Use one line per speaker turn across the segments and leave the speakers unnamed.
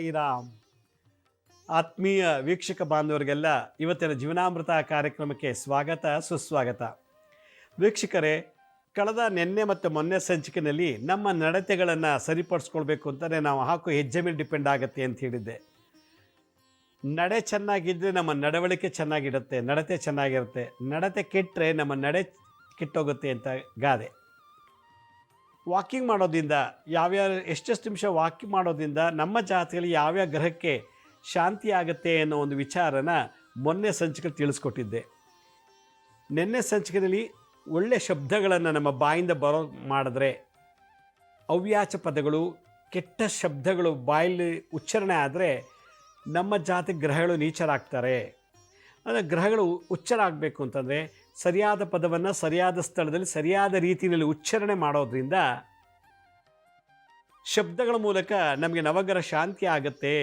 ಸಾಯಿರಾಮ್. ಆತ್ಮೀಯ ವೀಕ್ಷಕ ಬಾಂಧವರಿಗೆಲ್ಲ ಇವತ್ತಿನ ಜೀವನಾಮೃತ ಕಾರ್ಯಕ್ರಮಕ್ಕೆ ಸ್ವಾಗತ, ಸುಸ್ವಾಗತ. ವೀಕ್ಷಕರೇ, ಕಳೆದ ನಿನ್ನೆ ಮತ್ತು ಮೊನ್ನೆ ಸಂಚಿಕೆಯಲ್ಲಿ ನಮ್ಮ ನಡತೆಗಳನ್ನು ಸರಿಪಡಿಸ್ಕೊಳ್ಬೇಕು ಅಂತಲೇ ನಾವು ಹಾಕೋ ಹೆಜ್ಜೆ ಮೇಲೆ ಡಿಪೆಂಡ್ ಆಗುತ್ತೆ ಅಂತ ಹೇಳಿದ್ದೆ. ನಡೆ ಚೆನ್ನಾಗಿದ್ದರೆ ನಮ್ಮ ನಡವಳಿಕೆ ಚೆನ್ನಾಗಿರುತ್ತೆ, ನಡತೆ ಚೆನ್ನಾಗಿರುತ್ತೆ. ನಡತೆ ಕೆಟ್ಟರೆ ನಮ್ಮ ನಡೆ ಕೆಟ್ಟೋಗುತ್ತೆ ಅಂತ ಗಾದೆ. ವಾಕಿಂಗ್ ಮಾಡೋದ್ರಿಂದ, ಯಾವ್ಯಾವ ಎಷ್ಟೆಷ್ಟು ನಿಮಿಷ ವಾಕಿಂಗ್ ಮಾಡೋದ್ರಿಂದ ನಮ್ಮ ಜಾತಿಯಲ್ಲಿ ಯಾವ್ಯಾವ ಗ್ರಹಕ್ಕೆ ಶಾಂತಿ ಆಗುತ್ತೆ ಅನ್ನೋ ಒಂದು ವಿಚಾರನ ಮೊನ್ನೆ ಸಂಚಿಕೆ ತಿಳಿಸ್ಕೊಟ್ಟಿದ್ದೆ. ನಿನ್ನೆ ಸಂಚಿಕೆಯಲ್ಲಿ ಒಳ್ಳೆ ಶಬ್ದಗಳನ್ನು ನಮ್ಮ ಬಾಯಿಂದ ಬರೋ ಮಾಡಿದ್ರೆ ಅವ್ಯಾಚ ಪದಗಳು, ಕೆಟ್ಟ ಶಬ್ದಗಳು ಬಾಯಲ್ಲಿ ಉಚ್ಚಾರಣೆ ಆದರೆ ನಮ್ಮ ಜಾತಿ ಗ್ರಹಗಳು ನೀಚರಾಗ್ತಾರೆ. ಅಂದರೆ ಗ್ರಹಗಳು ಉಚ್ಚರ ಆಗಬೇಕು ಅಂತಂದರೆ ಸರಿಯಾದ ಪದವನ್ನು ಸರಿಯಾದ ಸ್ಥಳದಲ್ಲಿ ಸರಿಯಾದ ರೀತಿಯಲ್ಲಿ ಉಚ್ಚಾರಣೆ ಮಾಡೋದ್ರಿಂದ ಶಬ್ದಗಳ ಮೂಲಕ ನಮಗೆ ನವಗ್ರಹ ಶಾಂತಿ ಆಗತ್ತೆ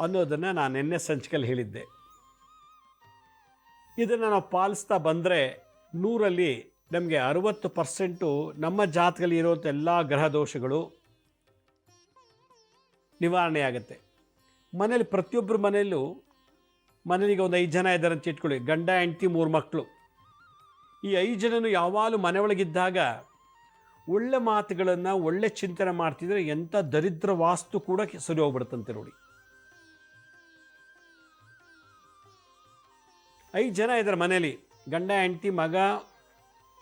ಅನ್ನೋದನ್ನು ನಾನು ನಿನ್ನೆ ಸಂಚಿಕೆಯಲ್ಲಿ ಹೇಳಿದ್ದೆ. ಇದನ್ನು ನಾವು ಪಾಲಿಸ್ತಾ ಬಂದರೆ ನೂರಲ್ಲಿ ನಮಗೆ ಅರುವತ್ತು ಪರ್ಸೆಂಟು ನಮ್ಮ ಜಾತಕದಲ್ಲಿ ಇರುವಂಥ ಎಲ್ಲ ಗ್ರಹ ದೋಷಗಳು ನಿವಾರಣೆ ಆಗುತ್ತೆ. ಮನೇಲಿ ಪ್ರತಿಯೊಬ್ಬರ ಮನೆಯಲ್ಲೂ ಮನೇಲಿಗೆ ಒಂದು ಐದು ಜನ ಇದ್ದಾರೆ ಅಂತ ಇಟ್ಕೊಳ್ಳಿ. ಗಂಡ, ಹೆಂಡ್ತಿ, ಮೂರು ಮಕ್ಕಳು ಈ ಐದು ಜನನು ಯಾವಾಗಲೂ ಮನೆ ಒಳಗಿದ್ದಾಗ ಒಳ್ಳೆ ಮಾತುಗಳನ್ನು, ಒಳ್ಳೆ ಚಿಂತನೆ ಮಾಡ್ತಿದ್ರೆ ಎಂಥ ದರಿದ್ರ ವಾಸ್ತು ಕೂಡ ಸರಿ ಹೋಗ್ಬಿಡುತ್ತಂತೆ ನೋಡಿ. ಐದು ಜನ ಇದ್ದಾರೆ ಮನೇಲಿ. ಗಂಡ, ಹೆಂಡ್ತಿ, ಮಗ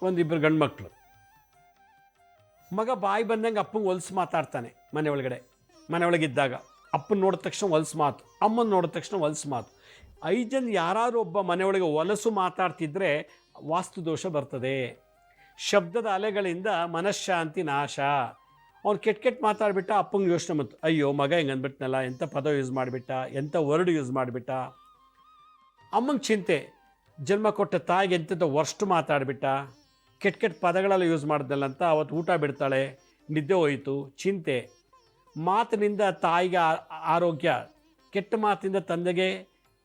ಒಂದಿಬ್ಬರು ಗಂಡು ಮಕ್ಕಳು ಮಗ ಬಾಯಿ ಬಂದಂಗೆ ಅಪ್ಪಂಗೆ ಹೊಲ್ಸು ಮಾತಾಡ್ತಾನೆ ಮನೆ ಒಳಗಡೆ ಮನೆ ಒಳಗಿದ್ದಾಗ ಅಪ್ಪನ ನೋಡಿದ ತಕ್ಷಣ ಹೊಲ್ಸು ಮಾತು. ಅಮ್ಮನ ನೋಡಿದ ತಕ್ಷಣ ಹೊಲ್ಸು ಮಾತು. ಐದು ಜನ ಯಾರಾದರೂ ಒಬ್ಬ ಮನೆಯೊಳಗೆ ಹೊಲಸು ಮಾತಾಡ್ತಿದ್ರೆ ವಾಸ್ತು ದೋಷ ಬರ್ತದೆ. ಶಬ್ದದ ಅಲೆಗಳಿಂದ ಮನಃಶಾಂತಿ ನಾಶ. ಅವ್ನು ಕೆಟ್ಟ ಕೆಟ್ಟ ಮಾತಾಡ್ಬಿಟ್ಟ ಅಪ್ಪಂಗೆ ಯೋಚನೆ ಬಂತು. ಅಯ್ಯೋ, ಮಗ ಹಿಂಗೆ ಅಂದ್ಬಿಟ್ನಲ್ಲ ಎಂಥ ಪದ ಯೂಸ್ ಮಾಡಿಬಿಟ್ಟ ಎಂಥ ವರ್ಡ್ ಯೂಸ್ ಮಾಡಿಬಿಟ್ಟ. ಅಮ್ಮಂಗೆ ಚಿಂತೆ, ಜನ್ಮ ಕೊಟ್ಟ ತಾಯಿಗೆ ಎಂಥದ್ದು ವರ್ಸ್ಟ್ ಮಾತಾಡಿಬಿಟ್ಟ. ಕೆಟ್ಟ ಕೆಟ್ಟ ಪದಗಳೆಲ್ಲ ಯೂಸ್ ಮಾಡಿದ್ನಲ್ಲ ಅಂತ ಅವತ್ತು ಊಟ ಬಿಡ್ತಾಳೆ, ನಿದ್ದೆ ಹೋಯಿತು, ಚಿಂತೆ. ಮಾತಿನಿಂದ ತಾಯಿಗೆ ಆರೋಗ್ಯ, ಕೆಟ್ಟ ಮಾತಿಂದ ತಂದೆಗೆ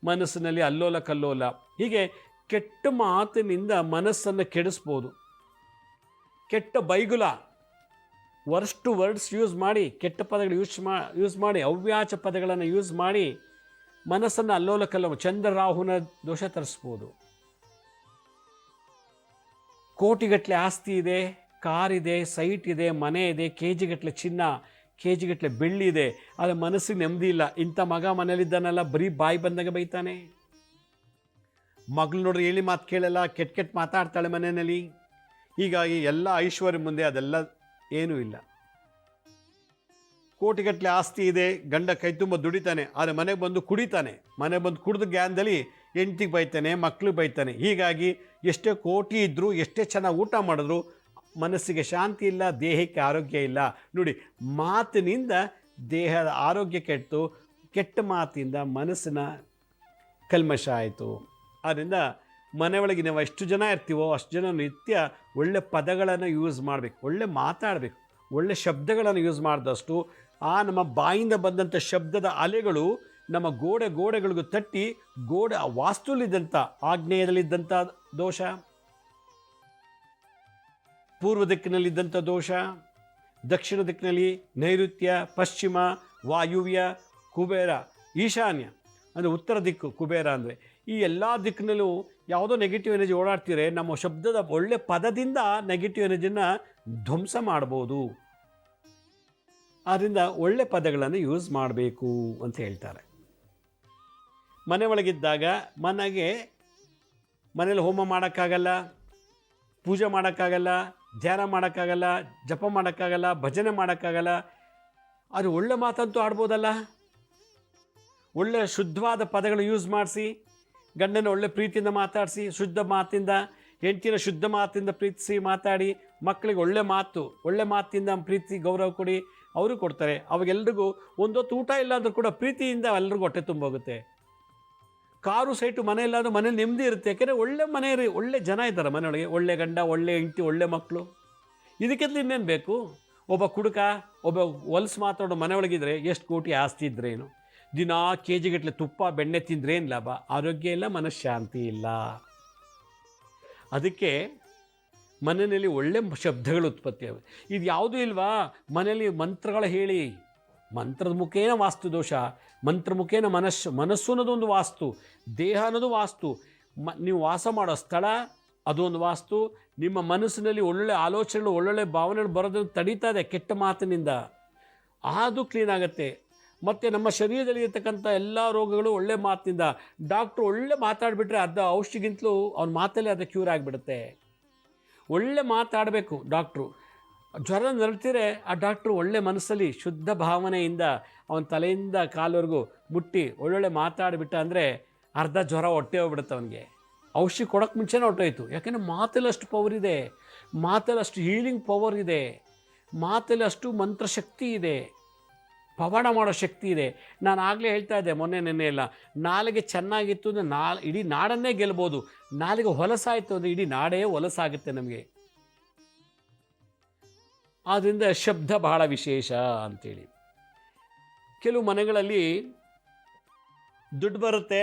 ಮನಸ್ಸಿನಲ್ಲಿ ಅಲ್ಲೋಲ ಕಲ್ಲೋಲ. ಹೀಗೆ ಕೆಟ್ಟ ಮಾತಿನಿಂದ ಮನಸ್ಸನ್ನು ಕೆಡಿಸ್ಬೋದು. ಕೆಟ್ಟ ಬೈಗುಲ. ವರ್ಸ್ಟ್ ವರ್ಡ್ಸ್ ಯೂಸ್ ಮಾಡಿ, ಕೆಟ್ಟ ಪದಗಳು ಯೂಸ್ ಮಾ ಯೂಸ್ ಮಾಡಿ, ಅವ್ಯಾಚ ಪದಗಳನ್ನು ಯೂಸ್ ಮಾಡಿ ಮನಸ್ಸನ್ನು ಅಲ್ಲೋಲ ಕಲ್ಲೋಲ ಚಂದ್ರ, ರಾಹುನ ದೋಷ ತರಿಸ್ಬೋದು. ಕೋಟಿಗಟ್ಟಲೆ ಆಸ್ತಿ ಇದೆ, ಕಾರಿದೆ ಸೈಟ್ ಇದೆ, ಮನೆ ಇದೆ ಕೆ ಜಿಗಟ್ಟಲೆ ಚಿನ್ನ. ಕೆ ಜಿಗಟ್ಟಲೆ ಬೆಳ್ಳಿ ಇದೆ. ಆದರೆ ಮನಸ್ಸಿಗೆ ನೆಮ್ಮದಿ ಇಲ್ಲ. ಇಂಥ ಮಗ ಮನೇಲಿದ್ದಾನಲ್ಲ, ಬರೀ ಬಾಯಿ ಬಂದಾಗ ಬೈತಾನೆ. ಮಗಳು ನೋಡ್ರಿ, ಹೇಳಿ ಮಾತು ಕೇಳಲ್ಲ ಕೆಟ್ಟ ಕೆಟ್ಟ ಮಾತಾಡ್ತಾಳೆ ಮನೆಯಲ್ಲಿ. ಹೀಗಾಗಿ ಎಲ್ಲ ಐಶ್ವರ್ಯ ಮುಂದೆ ಅದೆಲ್ಲ ಏನೂ ಇಲ್ಲ. ಕೋಟಿಗಟ್ಟಲೆ ಆಸ್ತಿ ಇದೆ, ಗಂಡ ಕೈ ತುಂಬ ದುಡಿತಾನೆ, ಆದರೆ ಮನೆಗೆ ಬಂದು ಕುಡಿತಾನೆ. ಮನೆಗೆ ಬಂದು ಕುಡಿದ ಗ್ಯಾನ್ದಲ್ಲಿ ಹೆಂಡ್ತಿಗೆ ಬೈತಾನೆ, ಮಕ್ಳಿಗೆ ಬೈತಾನೆ. ಹೀಗಾಗಿ ಎಷ್ಟೇ ಕೋಟಿ ಇದ್ದರೂ ಎಷ್ಟೇ ಚೆನ್ನಾಗಿ ಊಟ ಮಾಡಿದ್ರು ಮನಸ್ಸಿಗೆ ಶಾಂತಿ ಇಲ್ಲ, ದೇಹಕ್ಕೆ ಆರೋಗ್ಯ ಇಲ್ಲ. ನೋಡಿ, ಮಾತಿನಿಂದ ದೇಹದ ಆರೋಗ್ಯ ಕೆಟ್ಟು, ಕೆಟ್ಟ ಮಾತಿಂದ ಮನಸ್ಸಿನ ಕಲ್ಮಶ ಆಯಿತು. ಆದ್ದರಿಂದ ಮನೆಯೊಳಗೆ ನಾವು ಎಷ್ಟು ಜನ ಇರ್ತೀವೋ ಅಷ್ಟು ಜನ ನಿತ್ಯ ಒಳ್ಳೆ ಪದಗಳನ್ನು ಯೂಸ್ ಮಾಡಬೇಕು. ಒಳ್ಳೆ ಮಾತಾಡಬೇಕು. ಒಳ್ಳೆ ಶಬ್ದಗಳನ್ನು ಯೂಸ್ ಮಾಡಿದಷ್ಟು ಆ ನಮ್ಮ ಬಾಯಿಂದ ಬಂದಂಥ ಶಬ್ದದ ಅಲೆಗಳು ನಮ್ಮ ಗೋಡೆ ಗೋಡೆಗಳಿಗೂ ತಟ್ಟಿ ಗೋಡೆ ವಾಸ್ತುಲಿದ್ದಂಥ ಆಗ್ನೇಯದಲ್ಲಿದ್ದಂಥ ದೋಷ. ಪೂರ್ವ ದಿಕ್ಕಿನಲ್ಲಿದ್ದಂಥ ದೋಷ, ದಕ್ಷಿಣ ದಿಕ್ಕಿನಲ್ಲಿ ನೈಋತ್ಯ, ಪಶ್ಚಿಮ, ವಾಯುವ್ಯ, ಕುಬೇರ, ಈಶಾನ್ಯ, ಅಂದರೆ ಉತ್ತರ ದಿಕ್ಕು ಕುಬೇರ ಅಂದರೆ. ಈ ಎಲ್ಲ ದಿಕ್ಕಿನಲ್ಲೂ ಯಾವುದೋ ನೆಗೆಟಿವ್ ಎನರ್ಜಿ ಓಡಾಡ್ತೀರೆ ನಮ್ಮ ಶಬ್ದದ ಒಳ್ಳೆ ಪದದಿಂದ ನೆಗೆಟಿವ್ ಎನರ್ಜಿನ ಧ್ವಂಸ ಮಾಡ್ಬೋದು. ಆದ್ದರಿಂದ ಒಳ್ಳೆ ಪದಗಳನ್ನು ಯೂಸ್ ಮಾಡಬೇಕು ಅಂತ ಹೇಳ್ತಾರೆ. ಮನೆ ಒಳಗಿದ್ದಾಗ ಮನೆಗೆ ಮನೇಲಿ ಹೋಮ ಮಾಡೋಕ್ಕಾಗಲ್ಲ, ಪೂಜೆ ಮಾಡೋಕ್ಕಾಗಲ್ಲ ಧ್ಯಾನ ಮಾಡೋಕ್ಕಾಗಲ್ಲ, ಜಪ ಮಾಡೋಕ್ಕಾಗಲ್ಲ, ಭಜನೆ ಮಾಡೋಕ್ಕಾಗಲ್ಲ. ಅದು ಒಳ್ಳೆ ಮಾತಂತೂ ಆಡ್ಬೋದಲ್ಲ? ಒಳ್ಳೆ ಶುದ್ಧವಾದ ಪದಗಳು ಯೂಸ್ ಮಾಡಿಸಿ, ಗಂಡನ ಒಳ್ಳೆ ಪ್ರೀತಿಯಿಂದ ಮಾತಾಡಿಸಿ, ಶುದ್ಧ ಮಾತಿಂದ, ಹೆಂಡತಿನ ಶುದ್ಧ ಮಾತಿಂದ ಪ್ರೀತಿಸಿ ಮಾತಾಡಿ, ಮಕ್ಕಳಿಗೆ ಒಳ್ಳೆ ಮಾತು, ಒಳ್ಳೆ ಮಾತಿಂದ ಪ್ರೀತಿ, ಗೌರವ ಕೊಡಿ, ಅವರು ಕೊಡ್ತಾರೆ. ಅವಾಗೆಲ್ರಿಗೂ ಒಂದೊತ್ತು ಊಟ ಇಲ್ಲ ಕೂಡ ಪ್ರೀತಿಯಿಂದ ಎಲ್ರಿಗೂ ಹೊಟ್ಟೆ ತುಂಬೋಗುತ್ತೆ. ಕಾರು ಸೈಟು ಮನೆ ಇಲ್ಲಾಂದ್ರೆ ಮನೇಲಿ ನೆಮ್ಮದಿ ಇರುತ್ತೆ. ಯಾಕೆಂದರೆ ಒಳ್ಳೆ ಮನೆ ಒಳ್ಳೆ ಜನ ಇದ್ದಾರೆ ಮನೆಯೊಳಗೆ. ಒಳ್ಳೆ ಗಂಡ, ಒಳ್ಳೆ ಹೆಂಡತಿ, ಒಳ್ಳೆ ಮಕ್ಕಳು ಇದಕ್ಕಿಂತ ಇನ್ನೇನು ಬೇಕು? ಒಬ್ಬ ಕುಡುಕ, ಒಬ್ಬ ಹೊಲ್ಸು ಮಾತಾಡೋ ಮನೆಯೊಳಗಿದ್ರೆ ಎಷ್ಟು ಕೋಟಿ ಆಸ್ತಿ ಇದ್ರೇನು ದಿನಾ ಕೆ ಜಿಗಟ್ಟಲೆ ತುಪ್ಪ, ಬೆಣ್ಣೆ ತಿಂದರೆ ಏನು ಲಾಭ? ಆರೋಗ್ಯ ಇಲ್ಲ, ಮನಃಶಾಂತಿ ಇಲ್ಲ. ಅದಕ್ಕೆ ಮನೆಯಲ್ಲಿ ಒಳ್ಳೆ ಶಬ್ದಗಳು ಉತ್ಪತ್ತಿ ಆಗುತ್ತೆ. ಇದು ಯಾವುದೂ ಇಲ್ವಾ? ಮನೆಯಲ್ಲಿ ಮಂತ್ರಗಳು ಹೇಳಿ ಮಂತ್ರದ ಮುಖೇನ ವಾಸ್ತು ದೋಷ ಮಂತ್ರ ಮುಖೇನ ಮನಸ್ಸು ಮನಸ್ಸು ಅನ್ನೋದು ಒಂದು ವಾಸ್ತು, ದೇಹ ಅನ್ನೋದು ವಾಸ್ತು. ಮ, ನೀವು ವಾಸ ಮಾಡೋ ಸ್ಥಳ ಅದೊಂದು ವಾಸ್ತು. ನಿಮ್ಮ ಮನಸ್ಸಿನಲ್ಲಿ ಒಳ್ಳೊಳ್ಳೆ ಆಲೋಚನೆಗಳು, ಒಳ್ಳೊಳ್ಳೆ ಭಾವನೆಗಳು ಬರೋದನ್ನು ತಡೀತಾ ಇದೆ ಕೆಟ್ಟ ಮಾತಿನಿಂದ. ಅದು ಕ್ಲೀನ್ ಆಗುತ್ತೆ. ಮತ್ತು ನಮ್ಮ ಶರೀರದಲ್ಲಿ ಇರ್ತಕ್ಕಂಥ ಎಲ್ಲ ರೋಗಗಳು ಒಳ್ಳೆ ಮಾತಿನಿಂದ ಡಾಕ್ಟ್ರು ಒಳ್ಳೆ ಮಾತಾಡಿಬಿಟ್ರೆ ಅರ್ಧ ಔಷಧಿಗಿಂತಲೂ ಅವ್ನ ಮಾತಲ್ಲೇ ಅದು ಕ್ಯೂರ್ ಆಗಿಬಿಡುತ್ತೆ. ಒಳ್ಳೆ ಮಾತಾಡಬೇಕು ಡಾಕ್ಟ್ರು ಜ್ವರ ನರಳ್ತಿದ್ರೆ ಆ ಡಾಕ್ಟ್ರು ಒಳ್ಳೆ ಮನಸ್ಸಲ್ಲಿ ಶುದ್ಧ ಭಾವನೆಯಿಂದ ಅವನ ತಲೆಯಿಂದ ಕಾಲವರೆಗೂ ಮುಟ್ಟಿ ಒಳ್ಳೊಳ್ಳೆ ಮಾತಾಡಿಬಿಟ್ಟ ಅಂದರೆ ಅರ್ಧ ಜ್ವರ ಹೊಟ್ಟೆ ಹೋಗ್ಬಿಡುತ್ತೆ ಅವನಿಗೆ. ಔಷಧಿ ಕೊಡೋಕ್ಕೆ ಮುಂಚೆನೇ ಹೊಟ್ಟೋಯ್ತು ಯಾಕೆಂದರೆ ಮಾತಲ್ಲಿ ಅಷ್ಟು ಪವರ್ ಇದೆ. ಮಾತಲ್ಲಿ ಅಷ್ಟು ಹೀಲಿಂಗ್ ಪವರ್ ಇದೆ. ಮಾತಲ್ಲಿ ಅಷ್ಟು ಮಂತ್ರಶಕ್ತಿ ಇದೆ. ಪವಾಡ ಮಾಡೋ ಶಕ್ತಿ ಇದೆ. ನಾನು ಆಗಲೇ ಹೇಳ್ತಾ ಇದ್ದೆ ಮೊನ್ನೆ ನೆನ್ನೆ ಇಲ್ಲ ನಾಲಿಗೆ ಚೆನ್ನಾಗಿತ್ತು ಅಂದರೆ ನಾ ಇಡೀ ನಾಡನ್ನೇ ಗೆಲ್ಬೋದು. ನಾಲಿಗೆ ಹೊಲಸಾಯಿತು ಅಂದರೆ ಇಡೀ ನಾಡೇ ಹೊಲಸಾಗುತ್ತೆ ನಮಗೆ. ಆದ್ದರಿಂದ ಶಬ್ದ ಬಹಳ ವಿಶೇಷ ಅಂತೇಳಿ. ಕೆಲವು ಮನೆಗಳಲ್ಲಿ ದುಡ್ಡು ಬರುತ್ತೆ,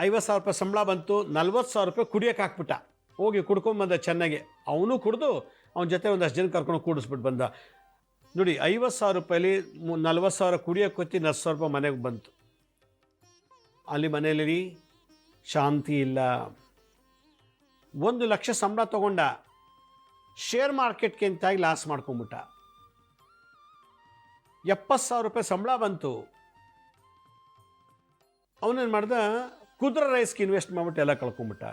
ಐವತ್ತು ಸಾವಿರ ರೂಪಾಯಿ ಸಂಬಳ ಬಂತು, ನಲ್ವತ್ತು ಸಾವಿರ ರೂಪಾಯಿ ಕುಡಿಯೋಕೆ ಹಾಕ್ಬಿಟ್ಟ. ಹೋಗಿ ಕುಡ್ಕೊಂಬಂದ ಚೆನ್ನಾಗಿ. ಅವನು ಕುಡಿದು, ಅವನ ಜೊತೆ ಒಂದಷ್ಟು ಜನ ಕರ್ಕೊಂಡು ಕೂಡಿಸ್ಬಿಟ್ಟು ಬಂದ. ನೋಡಿ, ಐವತ್ತು ಸಾವಿರ ರೂಪಾಯಲ್ಲಿ ನಲ್ವತ್ತು ಸಾವಿರ ಕುಡಿಯೋಕೆ ಕೊತ್ತಿ ನಲ್ವತ್ತು ಸಾವಿರ ರೂಪಾಯಿ ಮನೆಗೆ ಬಂತು. ಅಲ್ಲಿ ಮನೆಯಲ್ಲಿ ಶಾಂತಿ ಇಲ್ಲ. ಒಂದು ಲಕ್ಷ ಸಂಬಳ ತಗೊಂಡ. ಶೇರ್ ಮಾರ್ಕೆಟ್ಗೆ ಅಂತಾಗಿ ಲಾಸ್ ಮಾಡ್ಕೊಂಬಿಟ್ಟ ಎಪ್ಪತ್ತು ಸಾವಿರ ರೂಪಾಯಿ ಸಂಬಳ ಬಂತು. ಅವನೇನು ಮಾಡ್ದ? ಕುದುರೆ ರೈಸ್ಗೆ ಇನ್ವೆಸ್ಟ್ ಮಾಡ್ಬಿಟ್ಟು ಎಲ್ಲ ಕಳ್ಕೊಂಬಿಟ್ಟ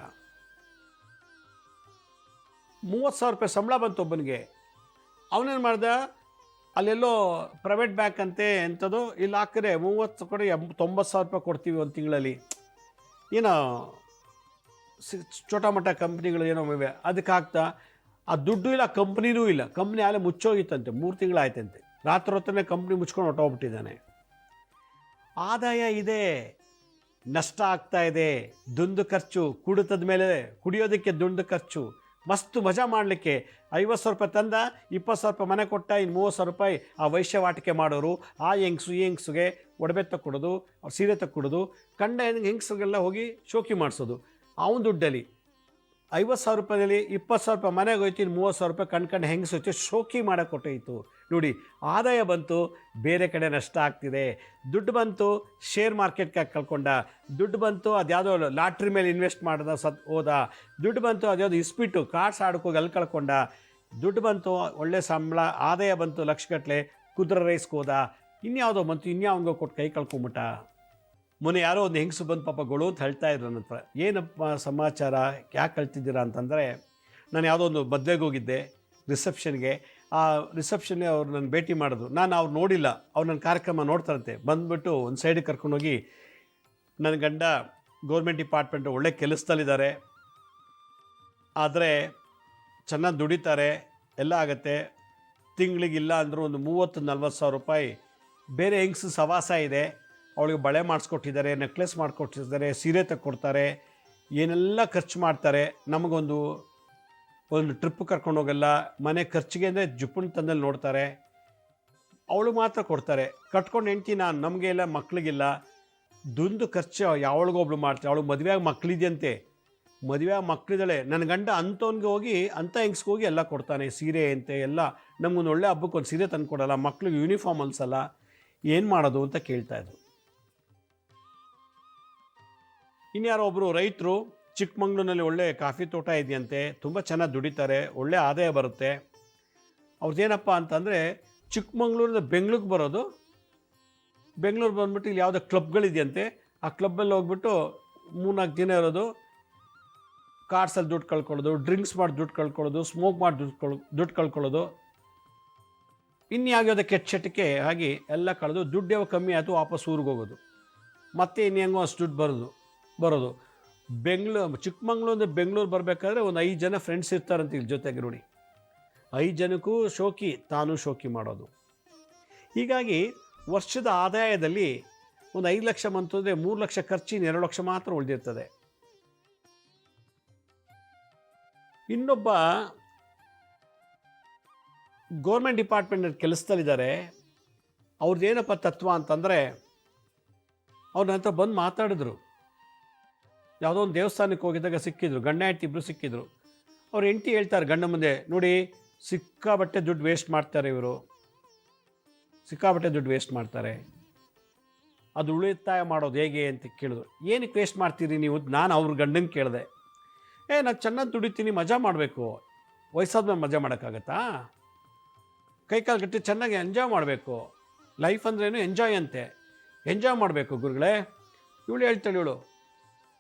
ಮೂವತ್ತು ಸಾವಿರ ರೂಪಾಯಿ ಸಂಬಳ ಬಂತು ಒಬ್ಬನಿಗೆ. ಅವನೇನು ಮಾಡ್ದ? ಅಲ್ಲೆಲ್ಲೋ ಪ್ರೈವೇಟ್ ಬ್ಯಾಂಕ್ ಅಂತೆ ಎಂಥದ್ದು ಇಲ್ಲಿ ಹಾಕಿದ್ರೆ ಮೂವತ್ತು ಕಡೆ ಎಂಬ, ತೊಂಬತ್ತು ಸಾವಿರ ರೂಪಾಯಿ ಕೊಡ್ತೀವಿ ಒಂದು ತಿಂಗಳಲ್ಲಿ. ಏನೋ, ಸಿ- ಚೋಟ ಮಟ್ಟ ಕಂಪ್ನಿಗಳು ಏನೋ ಇವೆ. ಅದಕ್ಕೆ ಹಾಕ್ತಾ ಆ ದುಡ್ಡು ಇಲ್ಲ ಕಂಪ್ನಿನೂ ಇಲ್ಲ. ಕಂಪ್ನಿ ಆಲೇ ಮುಚ್ಚೋಗಿತ್ತಂತೆ, ಮೂರು ತಿಂಗಳಾಯ್ತಂತೆ. ರಾತ್ರಿ ಹೊತ್ತನೇ ಕಂಪ್ನಿ ಮುಚ್ಕೊಂಡು ಹೊಟ್ಟೋಗ್ಬಿಟ್ಟಿದ್ದಾನೆ ಆದಾಯ ಇದೆ, ನಷ್ಟ ಆಗ್ತಾ ಇದೆ, ದುಂದು ಖರ್ಚು, ಕುಡಿತದ ಮೇಲೆ ಕುಡಿಯೋದಕ್ಕೆ ದುಂದು ಖರ್ಚು, ಮಸ್ತ್ ಮಜಾ ಮಾಡಲಿಕ್ಕೆ ಐವತ್ತು ಸಾವಿರ ರೂಪಾಯಿ ತಂದ, ಇಪ್ಪತ್ತು ಸಾವಿರ ರೂಪಾಯಿ ಮನೆ ಕೊಟ್ಟ, ಇನ್ನು ಮೂವತ್ತು ಸಾವಿರ ರೂಪಾಯಿ ಆ ವೈಶ್ಯವಾಟಿಕೆ ಮಾಡೋರು, ಆ ಹೆಂಗ್ಸು, ಈ ಹೆಂಗ್ಸುಗೆ ಒಡವೆ ತಕ್ಕೊಡೋದು ಅವ್ರು ಸೀರೆ ತಕ್ಕೊಡೋದು, ಕಂಡ ಹೆಂಗ್ಸ್ರಿಗೆಲ್ಲ ಹೋಗಿ ಶೋಕಿ ಮಾಡಿಸೋದು. ಅವನ ದುಡ್ಡಲ್ಲಿ ಐವತ್ತು ಸಾವಿರ ರೂಪಾಯಲ್ಲಿ ಇಪ್ಪತ್ತು ಸಾವಿರ ರೂಪಾಯಿ ಮನೆಗೆ ಹೋಯ್ತು, ಇನ್ನು ಮೂವತ್ತು ಸಾವಿರ ರೂಪಾಯಿ ಕಣ್ ಕಣ್ಣು ಹೆಂಗೆ ಶೋಕಿ ಮಾಡೋಕೆ ಕೊಟ್ಟೋಯ್ತು. ನೋಡಿ, ಆದಾಯ ಬಂತು, ಬೇರೆ ಕಡೆ ನಷ್ಟ ಆಗ್ತಿದೆ. ದುಡ್ಡು ಬಂತು ಶೇರ್ ಮಾರ್ಕೆಟ್ಗೆ ಕಳ್ಕೊಂಡ. ದುಡ್ಡು ಬಂತು, ಅದ್ಯಾವುದೋ ಲಾಟ್ರಿ ಮೇಲೆ ಇನ್ವೆಸ್ಟ್ ಮಾಡ್ದ ಸತ್ ಹೋದ. ದುಡ್ಡು ಬಂತು, ಅದ್ಯಾವುದೋ ಇಸ್ಪಿಟ್ಟು ಕಾರ್ಡ್ಸ್ ಆಡ್ಕೋಗಿ ಅಲ್ಲಿ ಕಳ್ಕೊಂಡ. ದುಡ್ಡು ಬಂತು, ಒಳ್ಳೆ ಸಂಬಳ, ಆದಾಯ ಬಂತು ಲಕ್ಷಗಟ್ಟಲೆ, ಕುದುರೆ ರೈಸ್ಗೆ ಹೋದ. ಇನ್ಯಾವುದೋ ಬಂತು ಇನ್ಯಾವಂಗೋ ಕೊಟ್ಟು ಕೈ ಕಳ್ಕೊಂಬಿಟ್ಟ. ಮೊನ್ನೆ ಯಾರೋ ಒಂದು ಹೆಂಗಸು ಬಂದು ಪಾಪ ಗೊಳು ಅಂತ ಹೇಳ್ತಾ ಇದ್ರು ನನ್ನ ಹತ್ರ. ಏನಪ್ಪ ಸಮಾಚಾರ? ಯಾಕೆ ಕಳ್ತಿದ್ದೀರಾ ಅಂತಂದರೆ, ನಾನು ಯಾವುದೋ ಒಂದು ಮದುವೆಗೆ ಹೋಗಿದ್ದೆ, ರಿಸೆಪ್ಷನ್ಗೆ. ಆ ರಿಸೆಪ್ಷನ್ಗೆ ಅವ್ರು ನನ್ನ ಭೇಟಿ ಮಾಡೋದು ನಾನು ಅವ್ರು ನೋಡಿಲ್ಲ. ಅವ್ರು ನನ್ನ ಕಾರ್ಯಕ್ರಮ ನೋಡ್ತಾರಂತೆ. ಬಂದುಬಿಟ್ಟು ಒಂದು ಸೈಡಿಗೆ ಕರ್ಕೊಂಡೋಗಿ ನನ್ನ ಗಂಡ ಗೌರ್ಮೆಂಟ್ ಡಿಪಾರ್ಟ್ಮೆಂಟ್ ಒಳ್ಳೆ ಕೆಲಸದಲ್ಲಿದ್ದಾರೆ. ಆದರೆ ಚೆನ್ನಾಗಿ ದುಡಿತಾರೆ, ಎಲ್ಲ ಆಗತ್ತೆ. ತಿಂಗಳಿಗಿಲ್ಲ ಅಂದರೂ ಒಂದು ಮೂವತ್ತು ನಲ್ವತ್ತು ಸಾವಿರ ರೂಪಾಯಿ ಬೇರೆ ಹೆಂಗ್ಸು ಸವಾಸ ಇದೆ. ಅವಳಿಗೆ ಬಳೆ ಮಾಡಿಸ್ಕೊಟ್ಟಿದ್ದಾರೆ ನೆಕ್ಲೆಸ್ ಮಾಡಿಕೊಟ್ಟಿದ್ದಾರೆ ಸೀರೆ ತಕ್ಕೊಡ್ತಾರೆ, ಏನೆಲ್ಲ ಖರ್ಚು ಮಾಡ್ತಾರೆ, ನಮಗೊಂದು ಒಂದು ಟ್ರಿಪ್ ಕರ್ಕೊಂಡು ಹೋಗಲ್ಲ ಮನೆ ಖರ್ಚಿಗೆ ಅಂದರೆ ಜುಪ್ಪನ್ ತಂದಲ್ಲಿ ನೋಡ್ತಾರೆ. ಅವಳು ಮಾತ್ರ ಕೊಡ್ತಾರೆ. ಕಟ್ಕೊಂಡು ಹೆಂಡ್ತಿ ನಾನು, ನಮಗೆ ಇಲ್ಲ ಮಕ್ಳಿಗಿಲ್ಲ. ದುಂದು ಖರ್ಚು ಯಾವಳಿಗೊಬ್ಳು ಮಾಡ್ತಾರೆ? ಅವಳು ಮದುವೆಯಾಗಿ ಮಕ್ಕಳಿದೆಯಂತೆ ಮದುವೆಯಾಗಿ ಮಕ್ಕಳಿದ್ದಾಳೆ ನನ್ನ ಗಂಡ ಅಂಥವ್ನಿಗೆ ಹೋಗಿ ಅಂಥ ಹೆಂಗ್ಸ್ಗೆ ಹೋಗಿ ಎಲ್ಲ ಕೊಡ್ತಾನೆ. ಸೀರೆ ಅಂತೆ ಎಲ್ಲ. ನಮಗೊಂದು ಒಳ್ಳೆ ಹಬ್ಬಕ್ಕೆ ಒಂದು ಸೀರೆ ತಂದು ಕೊಡಲ್ಲ ಮಕ್ಳಿಗೆ ಯೂನಿಫಾರ್ಮ್ ಅನ್ಸಲ್ಲ ಏನು ಮಾಡೋದು ಅಂತ ಕೇಳ್ತಾ ಇನ್ಯಾರೋ ಒಬ್ಬರು ರೈತರು ಚಿಕ್ಕಮಂಗ್ಳೂರಿನಲ್ಲಿ ಒಳ್ಳೆ ಕಾಫಿ ತೋಟ ಇದೆಯಂತೆ, ತುಂಬ ಚೆನ್ನಾಗಿ ದುಡಿತಾರೆ, ಒಳ್ಳೆ ಆದಾಯ ಬರುತ್ತೆ. ಅವ್ರದ್ದೇನಪ್ಪ ಅಂತಂದರೆ ಚಿಕ್ಕಮಂಗ್ಳೂರಿಂದ ಬೆಂಗ್ಳೂರಿಗೆ ಬರೋದು, ಬೆಂಗಳೂರು ಬಂದ್ಬಿಟ್ಟು ಇಲ್ಲಿ ಯಾವುದೋ ಕ್ಲಬ್ಗಳಿದೆಯಂತೆ, ಆ ಕ್ಲಬ್ಬಲ್ಲಿ ಹೋಗ್ಬಿಟ್ಟು ಮೂರ್ನಾಲ್ಕು ದಿನ ಇರೋದು ಕಾರ್ಸಲ್ಲಿ ದುಡ್ಡು ಕಳ್ಕೊಳ್ಳೋದು, ಡ್ರಿಂಕ್ಸ್ ಮಾಡಿ ದುಡ್ಡು ಕಳ್ಕೊಳ್ಳೋದು, ಸ್ಮೋಕ್ ಮಾಡಿ ದುಡ್ಡು ಕಳ್, ದುಡ್ಡು ಕಳ್ಕೊಳ್ಳೋದು. ಇನ್ಯಾವ್ಯಾವುದೋ ಕೆಟ್ಟ ಚಟಕ್ಕೆ ಆಗಿ ಎಲ್ಲ ಕಳೆದು ದುಡ್ಡು ಯಾವ ಕಮ್ಮಿ ಆಯಿತು ವಾಪಸ್ ಊರಿಗೆ ಹೋಗೋದು. ಮತ್ತೆ ಇನ್ನೇಂಗೋ ಅಷ್ಟು ದುಡ್ಡು ಬರೋದು. ಬರೋದು. ಬೆಂಗಳೂರು ಚಿಕ್ಕಮಂಗ್ಳೂರಿಂದ ಬೆಂಗಳೂರು ಬರಬೇಕಾದ್ರೆ ಒಂದು ಐದು ಜನ ಫ್ರೆಂಡ್ಸ್ ಇರ್ತಾರಂತ ಇಲ್ಲಿ ಜೊತೆಗೆ ನೋಡಿ. ಐದು ಜನಕ್ಕೂ ಶೋಕಿ, ತಾನು ಶೋಕಿ ಮಾಡೋದು. ಹೀಗಾಗಿ ವರ್ಷದ ಆದಾಯದಲ್ಲಿ ಒಂದು ಐದು ಲಕ್ಷ ಬಂತು ಅಂದರೆ ಮೂರು ಲಕ್ಷ ಖರ್ಚಿನ ಎರಡು ಲಕ್ಷ ಮಾತ್ರ ಉಳಿದಿರ್ತದೆ. ಇನ್ನೊಬ್ಬ ಗೌರ್ಮೆಂಟ್ ಡಿಪಾರ್ಟ್ಮೆಂಟ್ ಕೆಲಸದಲ್ಲಿದ್ದಾರೆ. ಅವ್ರದ್ದು ಏನಪ್ಪ ತತ್ವ ಅಂತಂದರೆ ಅವ್ರ ಹತ್ರ ಬಂದು ಮಾತಾಡಿದ್ರು. ಯಾವುದೋ ಒಂದು ದೇವಸ್ಥಾನಕ್ಕೆ ಹೋಗಿದ್ದಾಗ ಸಿಕ್ಕಿದ್ರು, ಗಂಡ ಹೆಂಡತಿ ಇಬ್ಬರು ಸಿಕ್ಕಿದ್ರು. ಅವ್ರು ಹೆಂಡತಿ ಹೇಳ್ತಾರೆ, ಗಂಡ ಮುಂದೆ, ನೋಡಿ ಸಿಕ್ಕಾಬಟ್ಟೆ ದುಡ್ಡು ವೇಸ್ಟ್ ಮಾಡ್ತಾರೆ ಇವರು. ಸಿಕ್ಕಾಬಟ್ಟೆ ದುಡ್ಡು ವೇಸ್ಟ್ ಮಾಡ್ತಾರೆ. ಅದು ಉಳಿತಾಯ ಮಾಡೋದು ಹೇಗೆ? ಅಂತ ಕೇಳಿದ್ರು. ಏನಕ್ಕೆ ವೇಸ್ಟ್ ಮಾಡ್ತೀರಿ ನೀವು? ನಾನು ಅವ್ರ ಗಂಡನ ಕೇಳಿದೆ. ಏ, ನಾನು ಚೆನ್ನಾಗಿ ದುಡಿತೀನಿ, ಮಜಾ ಮಾಡಬೇಕು. ವಯಸ್ಸಾದ ಮೇಲೆ ಮಜಾ ಮಾಡೋಕ್ಕಾಗತ್ತಾ? ಕೈಕಾಲು ಗಟ್ಟಿ ಚೆನ್ನಾಗಿ ಎಂಜಾಯ್ ಮಾಡಬೇಕು. ಲೈಫ್ ಅಂದ್ರೇನು ಎಂಜಾಯ್ ಅಂತೆ. ಎಂಜಾಯ್ ಮಾಡಬೇಕು ಗುರುಗಳೇ. ಇವಳು ಹೇಳ್ತಾಳೆ, ಇವಳು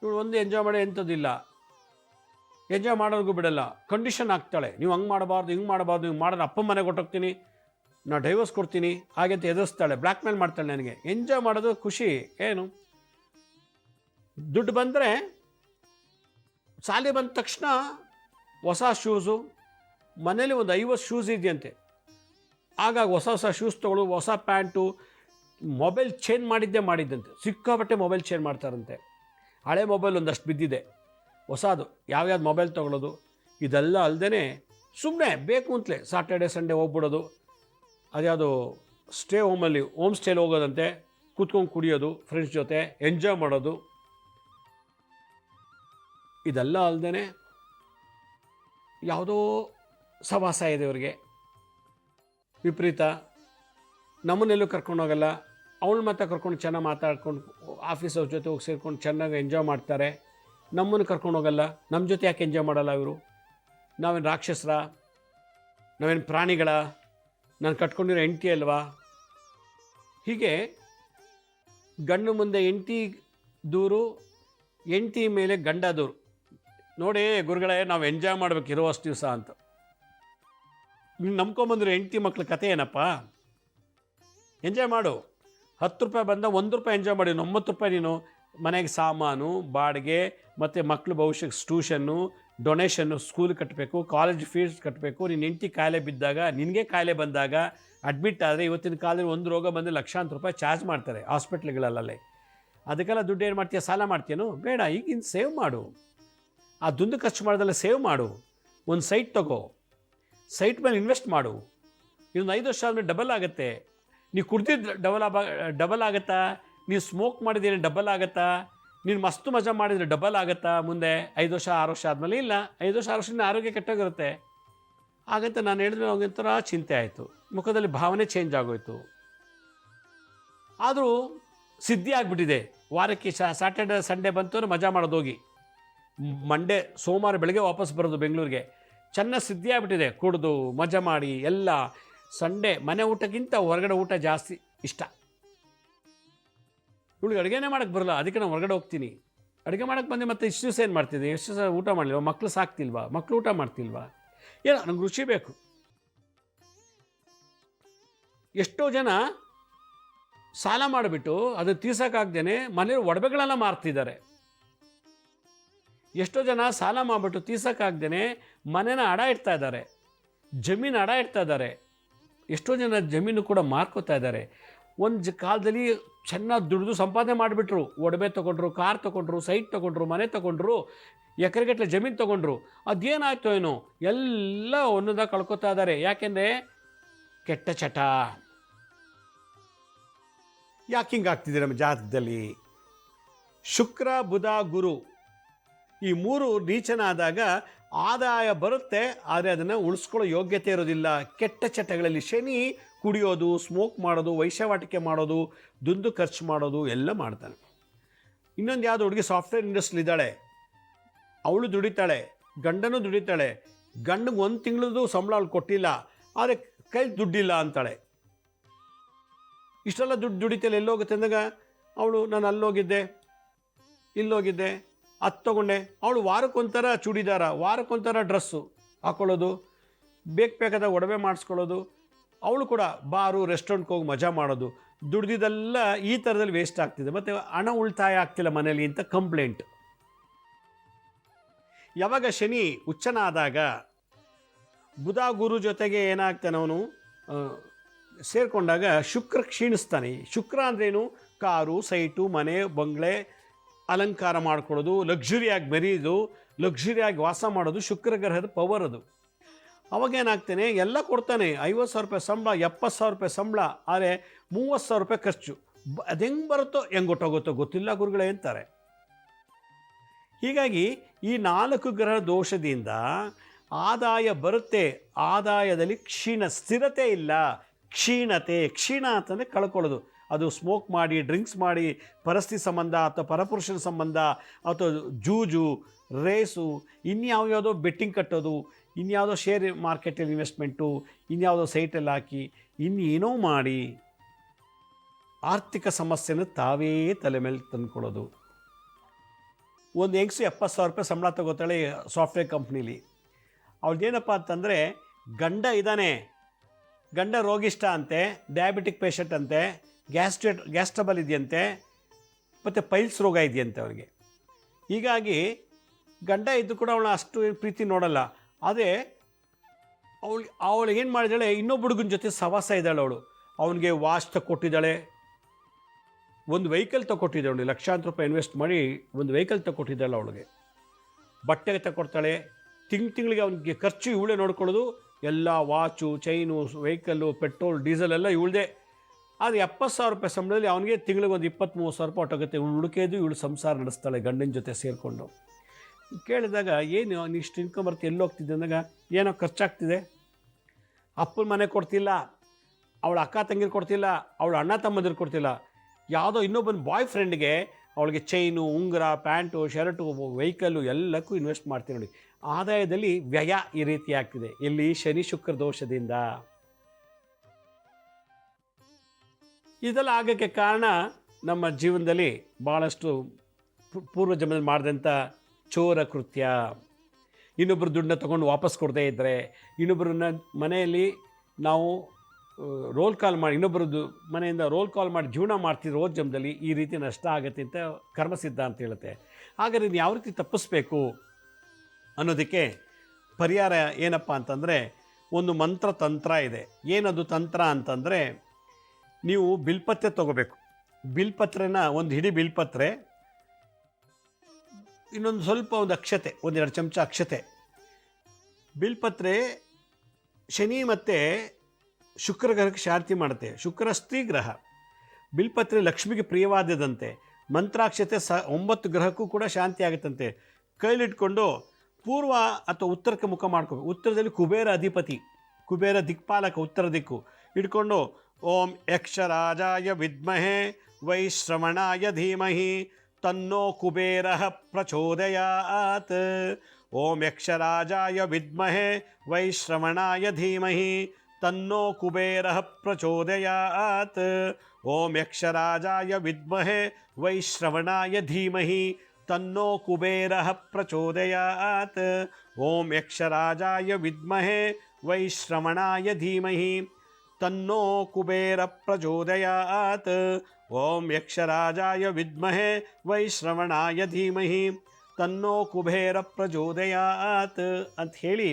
ಇವಳು ಒಂದು ಎಂಜಾಯ್ ಮಾಡೋ ಎಂಥದ್ದಿಲ್ಲ. ಎಂಜಾಯ್ ಮಾಡೋರ್ಗೂ ಬಿಡಲ್ಲ. ಕಂಡೀಷನ್ ಆಗ್ತಾಳೆ. ನೀವು ಹಂಗೆ ಮಾಡಬಾರ್ದು, ಹಿಂಗೆ ಮಾಡಬಾರ್ದು, ಹಿಂಗೆ ಮಾಡಿದ್ರೆ ಅಪ್ಪ ಮನೆಗೆ ಹೊಟ್ಟೋಗ್ತೀನಿ ನಾ ಡೈವರ್ಸ್ ಕೊಡ್ತೀನಿ, ಹಾಗೆ ಅಂತ ಎದುರಿಸ್ತಾಳೆ. ಬ್ಲ್ಯಾಕ್ ಮೇಲ್ ಮಾಡ್ತಾಳೆ ನನಗೆ. ಎಂಜಾಯ್ ಮಾಡೋದು ಖುಷಿ. ಏನು? ದುಡ್ಡು ಬಂದರೆ ಸಾಲಿ ಬಂದ ತಕ್ಷಣ ಹೊಸ ಶೂಸು ಮನೇಲಿ ಒಂದು ಐವತ್ತು ಶೂಸ್ ಇದೆಯಂತೆ. ಆಗಾಗ ಹೊಸ ಹೊಸ ಶೂಸ್ ತೊಗೊಳ್ಳು, ಹೊಸ ಪ್ಯಾಂಟು ಮೊಬೈಲ್ ಚೇಂಜ್ ಮಾಡಿದ್ದೇ ಮಾಡಿದ್ದಂತೆ. ಸಿಕ್ಕಾಪಟ್ಟೆ ಮೊಬೈಲ್ ಚೇಂಜ್ ಮಾಡ್ತಾರಂತೆ. ಹಳೆ ಮೊಬೈಲ್ ಒಂದಷ್ಟು ಬಿದ್ದಿದೆ. ಹೊಸದು, ಯಾವ್ಯಾವ್ದು ಮೊಬೈಲ್ ತೊಗೊಳ್ಳೋದು ಇದೆಲ್ಲ ಅಲ್ಲದೆ ಸುಮ್ಮನೆ ಬೇಕು ಅಂತಲೇ ಸಾಟರ್ಡೆ ಸಂಡೇ ಹೋಗ್ಬಿಡೋದು. ಅದ್ಯಾವುದು ಸ್ಟೇ ಹೋಮಲ್ಲಿ ಹೋಮ್ ಸ್ಟೇಲಿ ಹೋಗೋದಂತೆ, ಕೂತ್ಕೊಂಡು ಕುಡಿಯೋದು ಫ್ರೆಂಡ್ಸ್ ಜೊತೆ ಎಂಜಾಯ್ ಮಾಡೋದು. ಇದೆಲ್ಲ ಅಲ್ಲದೆ ಯಾವುದೋ ಸವಾಸ ಇದೆ ಅವರಿಗೆ ವಿಪರೀತ. ನಮ್ಮನ್ನೆಲ್ಲೂ ಕರ್ಕೊಂಡು ಹೋಗಲ್ಲ ಅವಳು ಮತ್ತೆ ಕರ್ಕೊಂಡು ಚೆನ್ನಾಗಿ ಮಾತಾಡ್ಕೊಂಡು ಆಫೀಸವ್ರ ಜೊತೆ ಹೋಗಿ ಸೇರ್ಕೊಂಡು ಚೆನ್ನಾಗಿ ಎಂಜಾಯ್ ಮಾಡ್ತಾರೆ. ನಮ್ಮನ್ನು ಕರ್ಕೊಂಡು ಹೋಗಲ್ಲ ನಮ್ಮ ಜೊತೆ ಯಾಕೆ ಎಂಜಾಯ್ ಮಾಡಲ್ಲ ಇವರು? ನಾವೇನು ರಾಕ್ಷಸರ? ನಾವೇನು ಪ್ರಾಣಿಗಳ? ನಾನು ಕಟ್ಕೊಂಡಿರೋ ಹೆಂಡ್ತಿ ಅಲ್ವಾ? ಹೀಗೆ ಗಂಡು ಮುಂದೆ ಹೆಂಡ್ತಿ ದೂರು, ಹೆಂಡ್ತಿ ಮೇಲೆ ಗಂಡ ದೂರು. ನೋಡಿ ಗುರುಗಳೇ, ನಾವು ಎಂಜಾಯ್ ಮಾಡ್ಬೇಕು ಇರುವಷ್ಟು ದಿವಸ ಅಂತ. ನೀವು ನಂಬ್ಕೊಂಬಂದ್ರೆ ಹೆಂಡ್ತಿ ಮಕ್ಳ ಕತೆ ಏನಪ್ಪ? ಎಂಜಾಯ್ ಮಾಡು. ಹತ್ತು ರೂಪಾಯಿ ಬಂದ ಒಂದು ರೂಪಾಯಿ ಎಂಜಾಯ್ ಮಾಡಿ ಒಂಬತ್ತು ರೂಪಾಯಿ ನೀನು ಮನೆಗೆ ಸಾಮಾನು, ಬಾಡಿಗೆ, ಮತ್ತು ಮಕ್ಳು ಭವಿಷ್ಯಕ್ಕೆ ಟ್ಯೂಷನ್ನು ಡೊನೇಷನ್ನು ಸ್ಕೂಲ್ ಕಟ್ಟಬೇಕು ಕಾಲೇಜ್ ಫೀಸ್ ಕಟ್ಟಬೇಕು ನೀನು ಹೆಂಡತಿ ಕಾಯಿಲೆ ಬಿದ್ದಾಗ, ನಿನಗೆ ಕಾಯಿಲೆ ಬಂದಾಗ ಅಡ್ಮಿಟ್ ಆದರೆ ಇವತ್ತಿನ ಕಾಲದಲ್ಲಿ ಒಂದು ರೋಗ ಬಂದರೆ ಲಕ್ಷಾಂತರ ರೂಪಾಯಿ ಚಾರ್ಜ್ ಮಾಡ್ತಾರೆ ಹಾಸ್ಪಿಟ್ಲ್ಗಳಲ್ಲೇ ಅದಕ್ಕೆಲ್ಲ ದುಡ್ಡು ಏನು ಮಾಡ್ತೀಯ? ಸಾಲ ಮಾಡ್ತೀಯನು? ಬೇಡ ಈಗಿನ ಸೇವ್ ಮಾಡು. ಆ ದುಂದು ಖರ್ಚು ಮಾಡೋದೆಲ್ಲ ಸೇವ್ ಮಾಡು. ಒಂದು ಸೈಟ್ ತಗೋ. ಸೈಟ್ ಮೇಲೆ ಇನ್ವೆಸ್ಟ್ ಮಾಡು. ಇದೊಂದು ಐದು ವರ್ಷ ಆದಮೇಲೆ ಡಬಲ್ ಆಗುತ್ತೆ. ನೀವು ಕುಡ್ದಿದ್ದು ಡಬಲ್ ಆಗ ಡಬಲ್ ಆಗುತ್ತಾ? ನೀವು ಸ್ಮೋಕ್ ಮಾಡಿದ್ರೆ ಡಬಲ್ ಆಗುತ್ತಾ? ನೀನು ಮಸ್ತು ಮಜಾ ಮಾಡಿದರೆ ಡಬಲ್ ಆಗುತ್ತಾ ಮುಂದೆ? ಐದು ವರ್ಷ, ಆರು ವರ್ಷ ಆದಮೇಲೆ ಇಲ್ಲ. ಐದು ವರ್ಷ, ಆರು ವರ್ಷದಿಂದ ಆರೋಗ್ಯ ಕೆಟ್ಟೋಗಿರುತ್ತೆ. ಹಾಗಂತ ನಾನು ಹೇಳಿದ್ರೆ ಒಂಥರ ಚಿಂತೆ ಆಯಿತು. ಮುಖದಲ್ಲಿ ಭಾವನೆ ಚೇಂಜ್ ಆಗೋಯ್ತು. ಆದರೂ ಸಿದ್ಧಿ ಆಗಿಬಿಟ್ಟಿದೆ. ವಾರಕ್ಕೆ ಸ್ಯಾಟರ್ಡೆ ಸಂಡೇ ಬಂತು ಅಂದರೆ ಮಜಾ ಮಾಡೋದು ಹೋಗಿ. ಮಂಡೇ ಸೋಮವಾರ ಬೆಳಗ್ಗೆ ವಾಪಸ್ ಬರೋದು ಬೆಂಗಳೂರಿಗೆ. ಚೆನ್ನಾಗಿ ಸಿದ್ಧಿ ಆಗಿಬಿಟ್ಟಿದೆ. ಕುಡಿದು, ಮಜಾ ಮಾಡಿ, ಎಲ್ಲ. ಸಂಡೇ, ಮನೆ ಊಟಕ್ಕಿಂತ ಹೊರಗಡೆ ಊಟ ಜಾಸ್ತಿ ಇಷ್ಟ. ಇವಳಿಗೆ ಅಡುಗೆನೇ ಮಾಡೋಕ್ಕೆ ಬರಲ್ಲ, ಅದಕ್ಕೆ ನಾನು ಹೊರಗಡೆ ಹೋಗ್ತೀನಿ. ಅಡುಗೆ ಮಾಡೋಕ್ಕೆ ಬಂದೆ ಮತ್ತೆ ಇಷ್ಟು ದಿವಸ ಏನು ಮಾಡ್ತಿದ್ದೆ? ಎಷ್ಟು ದಿವಸ ಊಟ ಮಾಡಲಿಲ್ವಾ? ಮಕ್ಕಳು ಸಾಕ್ತಿಲ್ವಾ? ಮಕ್ಕಳು ಊಟ ಮಾಡ್ತಿಲ್ವಾ? ಏನೋ ನನಗೆ ರುಚಿ ಬೇಕು. ಎಷ್ಟೋ ಜನ ಸಾಲ ಮಾಡಿಬಿಟ್ಟು ಅದು ತೀರ್ಸೋಕ್ಕಾಗ್ದೇ ಮನೇಲಿ ಒಡವೆಗಳೆಲ್ಲ ಮಾರ್ತಿದ್ದಾರೆ. ಎಷ್ಟೋ ಜನ ಸಾಲ ಮಾಡಿಬಿಟ್ಟು ತೀರ್ಸೋಕ್ಕಾಗ್ದೇ ಮನೇನ ಅಡ ಇಡ್ತಾ ಇದ್ದಾರೆ. ಜಮೀನು ಅಡ ಇಡ್ತಾ ಇದ್ದಾರೆ. ಎಷ್ಟೋ ಜನ ಜಮೀನು ಕೂಡ ಮಾರ್ಕೋತಾ ಇದ್ದಾರೆ. ಒಂದು ಕಾಲದಲ್ಲಿ ಚೆನ್ನಾಗಿ ದುಡಿದು ಸಂಪಾದನೆ ಮಾಡಿಬಿಟ್ರು. ಒಡವೆ ತೊಗೊಂಡ್ರು, ಕಾರ್ ತೊಗೊಂಡ್ರು ಸೈಟ್ ತೊಗೊಂಡ್ರು, ಮನೆ ತೊಗೊಂಡ್ರು ಎಕರೆಗಟ್ಟಲೆ ಜಮೀನು ತೊಗೊಂಡ್ರು. ಅದೇನಾಯ್ತು ಏನೋ, ಎಲ್ಲ ಒಂದೊಂದಾಗ ಕಳ್ಕೊತಾ ಇದ್ದಾರೆ. ಯಾಕೆಂದರೆ ಕೆಟ್ಟ ಚಟ. ಯಾಕೆ ಹಿಂಗೆ ಆಗ್ತಿದೆ ನಮ್ಮ ಜಾತಕದಲ್ಲಿ? ಶುಕ್ರ, ಬುಧ, ಗುರು ಈ ಮೂರು ನೀಚನಾದಾಗ ಆದಾಯ ಬರುತ್ತೆ, ಆದರೆ ಅದನ್ನು ಉಳಿಸ್ಕೊಳ್ಳೋ ಯೋಗ್ಯತೆ ಇರೋದಿಲ್ಲ. ಕೆಟ್ಟ ಚಟಗಳಲ್ಲಿ ಶನಿ ಕುಡಿಯೋದು ಸ್ಮೋಕ್ ಮಾಡೋದು ವೈಶ್ಯವಾಟಿಕೆ ಮಾಡೋದು, ದುಂದು ಖರ್ಚು ಮಾಡೋದು ಎಲ್ಲ ಮಾಡ್ತಾನೆ. ಇನ್ನೊಂದು ಯಾವುದೋ ಹುಡುಗಿ ಸಾಫ್ಟ್ವೇರ್ ಇಂಡಸ್ಟ್ರಿ ಇದ್ದಾಳೆ. ಅವಳು ದುಡಿತಾಳೆ, ಗಂಡನೂ ದುಡಿತಾಳೆ. ಗಂಡಗೆ ಒಂದು ತಿಂಗಳದು ಸಂಬಳ ಅವಳು ಕೊಟ್ಟಿಲ್ಲ, ಆದರೆ ಕೈ ದುಡ್ಡಿಲ್ಲ ಅಂತಾಳೆ. ಇಷ್ಟೆಲ್ಲ ದುಡ್ಡು ದುಡಿತಲ್ಲ ಎಲ್ಲೋಗುತ್ತೆ ಅಂದಾಗ, ಅವಳು, ನಾನು ಅಲ್ಲೋಗಿದ್ದೆ, ಇಲ್ಲೋಗಿದ್ದೆ ಅದು ತೊಗೊಂಡೆ. ಅವಳು ವಾರಕ್ಕೊಂಥರ ಚೂಡಿದಾರ, ವಾರಕ್ಕೊಂಥರ ಡ್ರೆಸ್ಸು ಹಾಕ್ಕೊಳ್ಳೋದು ಬೇಕು ಬೇಕಾದ ಒಡವೆ ಮಾಡಿಸ್ಕೊಳ್ಳೋದು, ಅವಳು ಕೂಡ ಬಾರು, ರೆಸ್ಟೋರೆಂಟ್ಗೆ ಹೋಗಿ ಮಜಾ ಮಾಡೋದು. ದುಡ್ದಿದ್ದೆಲ್ಲ ಈ ಥರದಲ್ಲಿ ವೇಸ್ಟ್ ಆಗ್ತಿದೆ. ಮತ್ತು ಹಣ ಉಳಿತಾಯ ಆಗ್ತಿಲ್ಲ ಮನೇಲಿ ಅಂತ ಕಂಪ್ಲೇಂಟ್. ಯಾವಾಗ ಶನಿ ಉಚ್ಚನ ಆದಾಗ ಬುಧ ಗುರು ಜೊತೆಗೆ ಏನಾಗ್ತಾನೆ ಅವನು? ಸೇರಿಕೊಂಡಾಗ ಶುಕ್ರ ಕ್ಷೀಣಿಸ್ತಾನೆ. ಶುಕ್ರ ಅಂದ್ರೇನು? ಕಾರು, ಸೈಟು, ಮನೆ, ಬಂಗ್ಲೆ ಅಲಂಕಾರ ಮಾಡ್ಕೊಳ್ಳೋದು ಲಕ್ಸುರಿಯಾಗಿ ಮೆರೆಯೋದು ಲಕ್ಸುರಿಯಾಗಿ ವಾಸ ಮಾಡೋದು ಶುಕ್ರ ಗ್ರಹದ ಪವರ್ ಅದು. ಅವಾಗ ಏನಾಗ್ತಾನೆ, ಎಲ್ಲ ಕೊಡ್ತಾನೆ, ಐವತ್ತು ಸಾವಿರ ರೂಪಾಯಿ ಸಂಬಳ, ಎಪ್ಪತ್ತು ಸಾವಿರ ರೂಪಾಯಿ ಸಂಬಳ, ಆದರೆ ಮೂವತ್ತು ಸಾವಿರ ರೂಪಾಯಿ ಖರ್ಚು. ಅದು ಹೆಂಗೆ ಬರುತ್ತೋ, ಹೆಂಗೆ ಗೊತ್ತಾಗುತ್ತೋ ಗೊತ್ತಿಲ್ಲ ಗುರುಗಳೇ ಅಂತಾರೆ. ಹೀಗಾಗಿ ಈ ನಾಲ್ಕು ಗ್ರಹ ದೋಷದಿಂದ ಆದಾಯ ಬರುತ್ತೆ, ಆದಾಯದಲ್ಲಿ ಕ್ಷೀಣ, ಸ್ಥಿರತೆ ಇಲ್ಲ. ಕ್ಷೀಣತೆ, ಕ್ಷೀಣ ಅಂತಂದರೆ ಕಳ್ಕೊಳ್ಳೋದು. ಅದು ಸ್ಮೋಕ್ ಮಾಡಿ ಡ್ರಿಂಕ್ಸ್ ಮಾಡಿ ಪರಸ್ಥಿತಿ ಸಂಬಂಧ ಅಥವಾ ಪರಪುರುಷನ ಸಂಬಂಧ ಅಥವಾ ಜೂಜು, ರೇಸು ಇನ್ಯಾವ ಯಾವುದೋ ಬೆಟ್ಟಿಂಗ್ ಕಟ್ಟೋದು, ಇನ್ಯಾವುದೋ ಶೇರ್ ಮಾರ್ಕೆಟಲ್ಲಿ ಇನ್ವೆಸ್ಟ್ಮೆಂಟು ಇನ್ಯಾವುದೋ ಸೈಟಲ್ಲಿ ಹಾಕಿ, ಇನ್ನೇನೋ ಮಾಡಿ, ಆರ್ಥಿಕ ಸಮಸ್ಯೆನ ತಾವೇ ತಲೆ ಮೇಲೆ ತಂದುಕೊಳ್ಳೋದು. ಒಂದು ಹೆಂಗ್ಸು ಎಪ್ಪತ್ತು ಸಾವಿರ ರೂಪಾಯಿ ಸಂಬಳ ತಗೋತಾಳೆ ಸಾಫ್ಟ್ವೇರ್ ಕಂಪ್ನೀಲಿ ಅವಳದೇನಪ್ಪ ಅಂತಂದರೆ, ಗಂಡ ಇದ್ದಾನೆ ಗಂಡ ರೋಗಿಷ್ಟ ಅಂತೆ ಡಯಾಬಿಟಿಕ್ ಪೇಷಂಟ್ ಅಂತೆ ಗ್ಯಾಸ್ಟ್ರೇಟ್ ಗ್ಯಾಸ್ಟ್ರಬಲ್ ಇದೆಯಂತೆ, ಮತ್ತು ಪೈಲ್ಸ್ ರೋಗ ಇದೆಯಂತೆ ಅವನಿಗೆ ಹೀಗಾಗಿ ಗಂಡ ಇದ್ದು ಕೂಡ ಅವಳ ಅಷ್ಟು ಪ್ರೀತಿ ನೋಡಲ್ಲ. ಅದೇ ಅವಳು ಅವಳು ಏನು ಮಾಡಿದಾಳೆ, ಇನ್ನೊಬ್ಬ ಹುಡುಗನ ಜೊತೆ ಸವಾಸ ಇದ್ದಾಳೆ ಅವಳು. ಅವನಿಗೆ ವಾಚ್ ತಗೊಟ್ಟಿದ್ದಾಳೆ ಒಂದು ವೆಹಿಕಲ್ ತಗೊಟ್ಟಿದ್ದಾಳೆ ಲಕ್ಷಾಂತರ ರೂಪಾಯಿ ಇನ್ವೆಸ್ಟ್ ಮಾಡಿ ಒಂದು ವೆಹಿಕಲ್ ತಗೊಟ್ಟಿದ್ದಾಳೆ ಅವಳಿಗೆ. ಬಟ್ಟೆ ತಗೊಡ್ತಾಳೆ ತಿಂಗ್ ತಿಂಗಳಿಗೆ ಅವನಿಗೆ ಖರ್ಚು ಇವಳೇ ನೋಡ್ಕೊಳ್ಳೋದು. ಎಲ್ಲ watch, chain, vehicle, petrol, diesel ಎಲ್ಲ ಇವಳದೇ. ಅದು ಎಪ್ಪತ್ತು ಸಾವಿರ ರೂಪಾಯಿ ಸಂಬಳದಲ್ಲಿ ಅವನಿಗೆ ತಿಂಗಳಿಗೆ ಒಂದು ಇಪ್ಪತ್ತ್ ಮೂವತ್ತು ಸಾವಿರ ರೂಪಾಯಿ ಹೊಟ್ಟೋಗುತ್ತೆ ಇವಳು ಹುಡುಕಿದ್ದು, ಇವಳು ಸಂಸಾರ ನಡೆಸ್ತಾಳೆ ಗಂಡನ ಜೊತೆ ಸೇರಿಕೊಂಡು. ಕೇಳಿದಾಗ ಏನು ಅವ್ನು ಇಷ್ಟು ಇನ್ಕಮ್ ಬರ್ತಿ, ಎಲ್ಲಿ ಹೋಗ್ತಿದ್ದೆ ಅಂದಾಗ, ಏನೋ ಖರ್ಚಾಗ್ತಿದೆ. ಅಪ್ಪನ ಮನೆ ಕೊಡ್ತಿಲ್ಲ, ಅವಳ ಅಕ್ಕ ತಂಗಿರು ಕೊಡ್ತಿಲ್ಲ, ಅವಳ ಅಣ್ಣ ತಮ್ಮಂದಿರು ಕೊಡ್ತಿಲ್ಲ. ಯಾವುದೋ ಇನ್ನೊಬ್ಬನ ಬಾಯ್ ಫ್ರೆಂಡ್ಗೆ ಅವಳಿಗೆ ಚೈನು ಉಂಗುರ ಪ್ಯಾಂಟು ಶರ್ಟು ವೆಹಿಕಲ್ಲು ಎಲ್ಲಕ್ಕೂ ಇನ್ವೆಸ್ಟ್ ಮಾಡ್ತೀನಿ ನೋಡಿ. ಆದಾಯದಲ್ಲಿ ವ್ಯಯ ಈ ರೀತಿ ಆಗ್ತಿದೆ. ಇಲ್ಲಿ ಶನಿ ಶುಕ್ರ ದೋಷದಿಂದ. ಇದೆಲ್ಲ ಆಗೋಕ್ಕೆ ಕಾರಣ ನಮ್ಮ ಜೀವನದಲ್ಲಿ ಭಾಳಷ್ಟು ಪೂರ್ವ ಜನ್ಮದಲ್ಲಿ ಮಾಡಿದಂಥ ಚೋರ ಕೃತ್ಯ. ಇನ್ನೊಬ್ಬರು ದುಡ್ಡನ್ನ ತೊಗೊಂಡು ವಾಪಸ್ ಕೊಡದೇ ಇದ್ದರೆ ಇನ್ನೊಬ್ಬರನ್ನ ಮನೆಯಲ್ಲಿ ನಾವು ರೋಲ್ ಕಾಲ್ ಮಾಡಿ ಇನ್ನೊಬ್ಬರದ್ದು ಮನೆಯಿಂದ ರೋಲ್ ಕಾಲ್ ಮಾಡಿ ಜೀವನ ಮಾಡ್ತಿದ್ರು ಓದ್ ಜನ್ಮದಲ್ಲಿ ಈ ರೀತಿ ನಷ್ಟ ಆಗುತ್ತೆ ಅಂತ ಕರ್ಮಸಿದ್ಧ ಅಂತ ಹೇಳುತ್ತೆ. ಹಾಗಾದ್ರೆ ಇದು ಯಾವ ರೀತಿ ತಪ್ಪಿಸ್ಬೇಕು ಅನ್ನೋದಕ್ಕೆ ಪರಿಹಾರ ಏನಪ್ಪ ಅಂತಂದರೆ, ಒಂದು ಮಂತ್ರ ತಂತ್ರ ಇದೆ. ಏನದು ತಂತ್ರ ಅಂತಂದರೆ ನೀವು ಬಿಲ್ಪತ್ರೆ ತೊಗೋಬೇಕು. ಬಿಲ್ಪತ್ರೆನ ಒಂದು ಹಿಡಿ ಬಿಲ್ಪತ್ರೆ, ಇನ್ನೊಂದು ಸ್ವಲ್ಪ ಒಂದು ಅಕ್ಷತೆ ಒಂದೆರಡು ಚಮಚ ಅಕ್ಷತೆ. ಬಿಲ್ಪತ್ರೆ ಶನಿ ಮತ್ತು ಶುಕ್ರ ಗ್ರಹಕ್ಕೆ ಶಾಂತಿ ಮಾಡುತ್ತೆ. ಶುಕ್ರ ಸ್ತ್ರೀ ಗ್ರಹ. ಬಿಲ್ಪತ್ರೆ ಲಕ್ಷ್ಮಿಗೆ ಪ್ರಿಯವಾದದಂತೆ ಮಂತ್ರಾಕ್ಷತೆ ಸ ಒಂಬತ್ತು ಗ್ರಹಕ್ಕೂ ಕೂಡ ಶಾಂತಿ ಆಗುತ್ತಂತೆ. ಕೈಲಿಟ್ಕೊಂಡು ಪೂರ್ವ ಅಥವಾ ಉತ್ತರಕ್ಕೆ ಮುಖ ಮಾಡ್ಕೋಬೇಕು. ಉತ್ತರದಲ್ಲಿ ಕುಬೇರ ಅಧಿಪತಿ, ಕುಬೇರ ದಿಕ್ಪಾಲಕ ಉತ್ತರ ದಿಕ್ಕು. ಇಟ್ಕೊಂಡು ಓಂ ಯಕ್ಷರಾಜಾಯ ವಿದ್ಮಹೆ ವೈಶ್ರವಣಾಯ ಧೀಮಹಿ ತನ್ನೋ ಕುಬೇರ ಪ್ರಚೋದಯಾತ್ ಓಂ ಯಕ್ಷರಾಜಾಯ ವಿದ್ಮಹೆ ವೈಶ್ರವಣಾಯ ಧೀಮಹಿ ತನ್ನೋ ಕುಬೇರ ಪ್ರಚೋದಯಾತ್ ಓಂ ಯಕ್ಷರಾಜಾಯ ವಿದ್ಮಹೆ ವೈಶ್ರವಣಾಯ ಧೀಮಹಿ ತನ್ನೋ ಕುಬೇರ ಪ್ರಚೋದಯಾತ್ ಓಂ ಯಕ್ಷರಾಜಾಯ ವಿದ್ಮಹೆ ವೈಶ್ರವಣಾಯ ಧೀಮಹಿ ತನ್ನೋ ಕುಬೇರ ಪ್ರಚೋದಯಾತ್. ಓಂ ಯಕ್ಷರಾಜಾಯ ವಿದ್ಮಹೆ ವೈಶ್ರವಣಾಯ ಧೀಮಹಿ ತನ್ನೋ ಕುಬೇರ ಪ್ರಚೋದಯಾತ್ ಅಂತ ಹೇಳಿ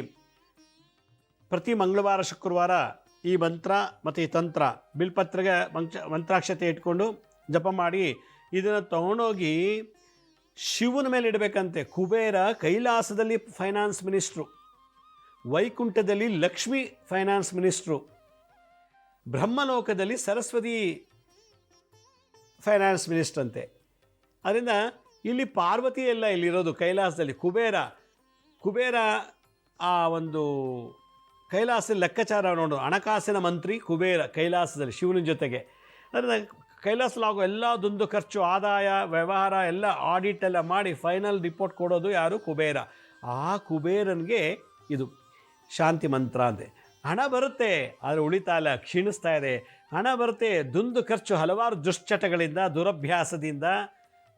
ಪ್ರತಿ ಮಂಗಳವಾರ, ಶುಕ್ರವಾರ ಈ ಮಂತ್ರ ಮತ್ತು ಈ ತಂತ್ರ ಬಿಲ್ಪತ್ರೆಗೆ ಮಂಚ ಮಂತ್ರಾಕ್ಷತೆ ಇಟ್ಕೊಂಡು ಜಪ ಮಾಡಿ ಇದನ್ನು ತಗೊಂಡೋಗಿ ಶಿವನ ಮೇಲೆ ಇಡಬೇಕಂತೆ. ಕುಬೇರ ಕೈಲಾಸದಲ್ಲಿ ಫೈನಾನ್ಸ್ ಮಿನಿಸ್ಟ್ರು ವೈಕುಂಠದಲ್ಲಿ ಲಕ್ಷ್ಮಿ ಫೈನಾನ್ಸ್ ಮಿನಿಸ್ಟ್ರು ಬ್ರಹ್ಮಲೋಕದಲ್ಲಿ ಸರಸ್ವತಿ ಫೈನಾನ್ಸ್ ಮಿನಿಸ್ಟರ್ ಅಂತೆ. ಅದರಿಂದ ಇಲ್ಲಿ ಪಾರ್ವತಿ ಎಲ್ಲ ಇಲ್ಲಿರೋದು ಕೈಲಾಸದಲ್ಲಿ ಕುಬೇರ ಕುಬೇರ ಆ ಒಂದು ಕೈಲಾಸ ಲೆಕ್ಕಾಚಾರ ನೋಡೋದು ಹಣಕಾಸಿನ ಮಂತ್ರಿ ಕುಬೇರ ಕೈಲಾಸದಲ್ಲಿ ಶಿವನ ಜೊತೆಗೆ. ಅದರಿಂದ ಕೈಲಾಸಲಾಗೋ ಎಲ್ಲ ದುಂದು ಖರ್ಚು, ಆದಾಯ, ವ್ಯವಹಾರ ಎಲ್ಲ ಆಡಿಟ್ ಎಲ್ಲ ಮಾಡಿ ಫೈನಲ್ ರಿಪೋರ್ಟ್ ಕೊಡೋದು ಯಾರು ಕುಬೇರ. ಆ ಕುಬೇರನಿಗೆ ಇದು ಶಾಂತಿ ಮಂತ್ರ ಅಂತೆ. ಹಣ ಬರುತ್ತೆ, ಆದರೆ ಉಳಿತಾಯ ಕ್ಷೀಣಿಸ್ತಾ ಇದೆ. ಹಣ ಬರುತ್ತೆ, ದುಂದು ಖರ್ಚು ಹಲವಾರು ದುಶ್ಚಟಗಳಿಂದ, ದುರಭ್ಯಾಸದಿಂದ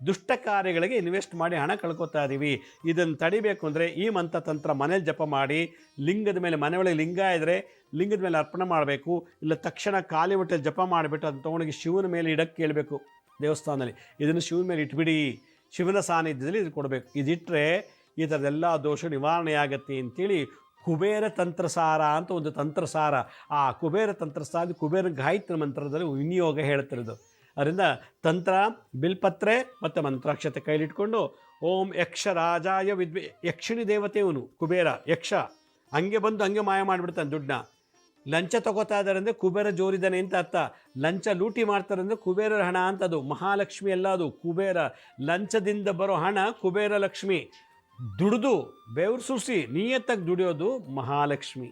ದುಷ್ಟ ಕಾರ್ಯಗಳಿಗೆ ಇನ್ವೆಸ್ಟ್ ಮಾಡಿ ಹಣ ಕಳ್ಕೊತಾ ಇದ್ದೀವಿ ಇದನ್ನು ತಡಿಬೇಕು ಅಂದರೆ ಈ ಮಂತ್ರ ತಂತ್ರ ಮನೇಲಿ ಜಪ ಮಾಡಿ, ಲಿಂಗದ ಮೇಲೆ ಮನೆ ಒಳಗೆ ಲಿಂಗ ಇದ್ದರೆ ಲಿಂಗದ ಮೇಲೆ ಅರ್ಪಣೆ ಮಾಡಬೇಕು, ಇಲ್ಲ ತಕ್ಷಣ ಖಾಲಿ ಹೊಟ್ಟೆಲಿ ಜಪ ಮಾಡಿಬಿಟ್ಟು ಅದನ್ನು ತೊಗೊಂಡೋಗಿ ಶಿವನ ಮೇಲೆ ಇಡಕ್ಕೆ ಕೇಳಬೇಕು ದೇವಸ್ಥಾನದಲ್ಲಿ. ಇದನ್ನು ಶಿವನ ಮೇಲೆ ಇಟ್ಬಿಡಿ. ಶಿವನ ಸಾನ್ನಿಧ್ಯದಲ್ಲಿ ಇದು ಕೊಡಬೇಕು. ಇದಿಟ್ಟರೆ ಈ ಥರದ್ದೆಲ್ಲ ದೋಷ ನಿವಾರಣೆಯಾಗತ್ತೆ ಅಂತೇಳಿ ಕುಬೇರ ತಂತ್ರಸಾರ ಅಂತ ಒಂದು ತಂತ್ರಸಾರ. ಆ ಕುಬೇರ ತಂತ್ರಸಾರ ಕುಬೇರ ಗಾಯತ್ರಿ ಮಂತ್ರದಲ್ಲಿ ವಿನಿಯೋಗ ಹೇಳ್ತಿರೋದು. ಅದರಿಂದ ತಂತ್ರ, ಬಿಲ್ಪತ್ರೆ ಮತ್ತು ಮಂತ್ರಾಕ್ಷತೆ ಕೈಲಿಟ್ಕೊಂಡು ಓಂ ಯಕ್ಷ ರಾಜಾಯ ವಿದ್ವೆ ಯಕ್ಷಿಣಿ ದೇವತೆಯವನು ಕುಬೇರ, ಯಕ್ಷ. ಹಂಗೆ ಬಂದು ಹಂಗೆ ಮಾಯ ಮಾಡಿಬಿಡ್ತಾನೆ ದುಡ್ಡನ್ನ. ಲಂಚ ತಗೋತಾ ಇದ್ದಾರೆ ಅಂದರೆ ಕುಬೇರ ಜೋರಿದ್ದಾನೆ ಅಂತ ಅರ್ಥ. ಲಂಚ ಲೂಟಿ ಮಾಡ್ತಾರೆ ಅಂದರೆ ಕುಬೇರರ ಹಣ ಅಂತ ಅದು. ಮಹಾಲಕ್ಷ್ಮಿ ಎಲ್ಲ ಅದು. ಕುಬೇರ ಲಂಚದಿಂದ ಬರೋ ಹಣ ಕುಬೇರ ಲಕ್ಷ್ಮಿ. ದುಡಿದು, ಬೆವರು ಸುರಿಸಿ, ನಿಯತ್ತಾಗಿ ದುಡಿಯೋದು ಮಹಾಲಕ್ಷ್ಮಿ.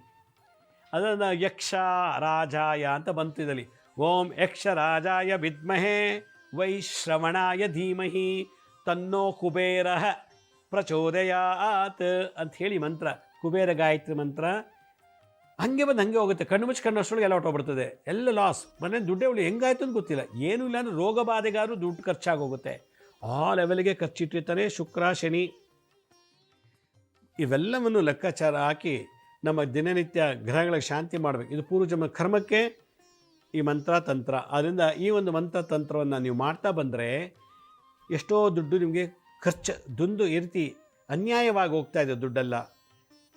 ಅದನ್ನು ಯಕ್ಷ, ರಾಜಾಯ ಅಂತ ಬಂತಿದ್ದಲ್ಲಿ ಓಂ ಯಕ್ಷ, ರಾಜಾಯ, ವಿದ್ಮಹೇ ವೈಶ್ರವಣಾಯ ಧೀಮಹಿ, ತನ್ನೋ ಕುಬೇರ, ಪ್ರಚೋದಯಾತ್ ಅಂತ ಹೇಳಿ ಮಂತ್ರ. ಕುಬೇರ ಗಾಯತ್ರಿ ಮಂತ್ರ. ಹಂಗೆ ಬಂದು ಹಂಗೆ ಹೋಗುತ್ತೆ. ಕಣ್ಣು ಮುಚ್ಚಿ ಕಣ್ಣು ಅಷ್ಟೊಳಗೆ ಎಲ್ಲ ಹೊಟ್ಟೋಗ್ಬಿಡ್ತದೆ ಎಲ್ಲ ಲಾಸ್ ಮನೆ ದುಡ್ಡೇ ಅವಳು ಹೆಂಗಾಯ್ತು ಅಂತ ಗೊತ್ತಿಲ್ಲ. ಏನೂ ಇಲ್ಲ ಅಂದ್ರೆ ರೋಗ ಬಾಧೆಗಾರು ದುಡ್ಡು ಖರ್ಚಾಗೋಗುತ್ತೆ. ಆ ಲೆವೆಲ್ಗೆ ಖರ್ಚಿಟ್ಟಿರ್ತಾನೆ ಶುಕ್ರ, ಶನಿ. ಇವೆಲ್ಲವನ್ನು ಲೆಕ್ಕಾಚಾರ ಹಾಕಿ ನಮ್ಮ ದಿನನಿತ್ಯ ಗ್ರಹಗಳಿಗೆ ಶಾಂತಿ ಮಾಡಬೇಕು. ಇದು ಪೂರ್ವಜನ್ಮ ಕರ್ಮಕ್ಕೆ ಈ ಮಂತ್ರ ತಂತ್ರ. ಆದ್ದರಿಂದ ಈ ಒಂದು ಮಂತ್ರ ತಂತ್ರವನ್ನು ನೀವು ಮಾಡ್ತಾ ಬಂದರೆ ಎಷ್ಟೋ ದುಡ್ಡು ನಿಮಗೆ ಖರ್ಚು ದುಂದು ಈ ರೀತಿ ಅನ್ಯಾಯವಾಗಿ ಹೋಗ್ತಾ ಇದೆ ದುಡ್ಡೆಲ್ಲ.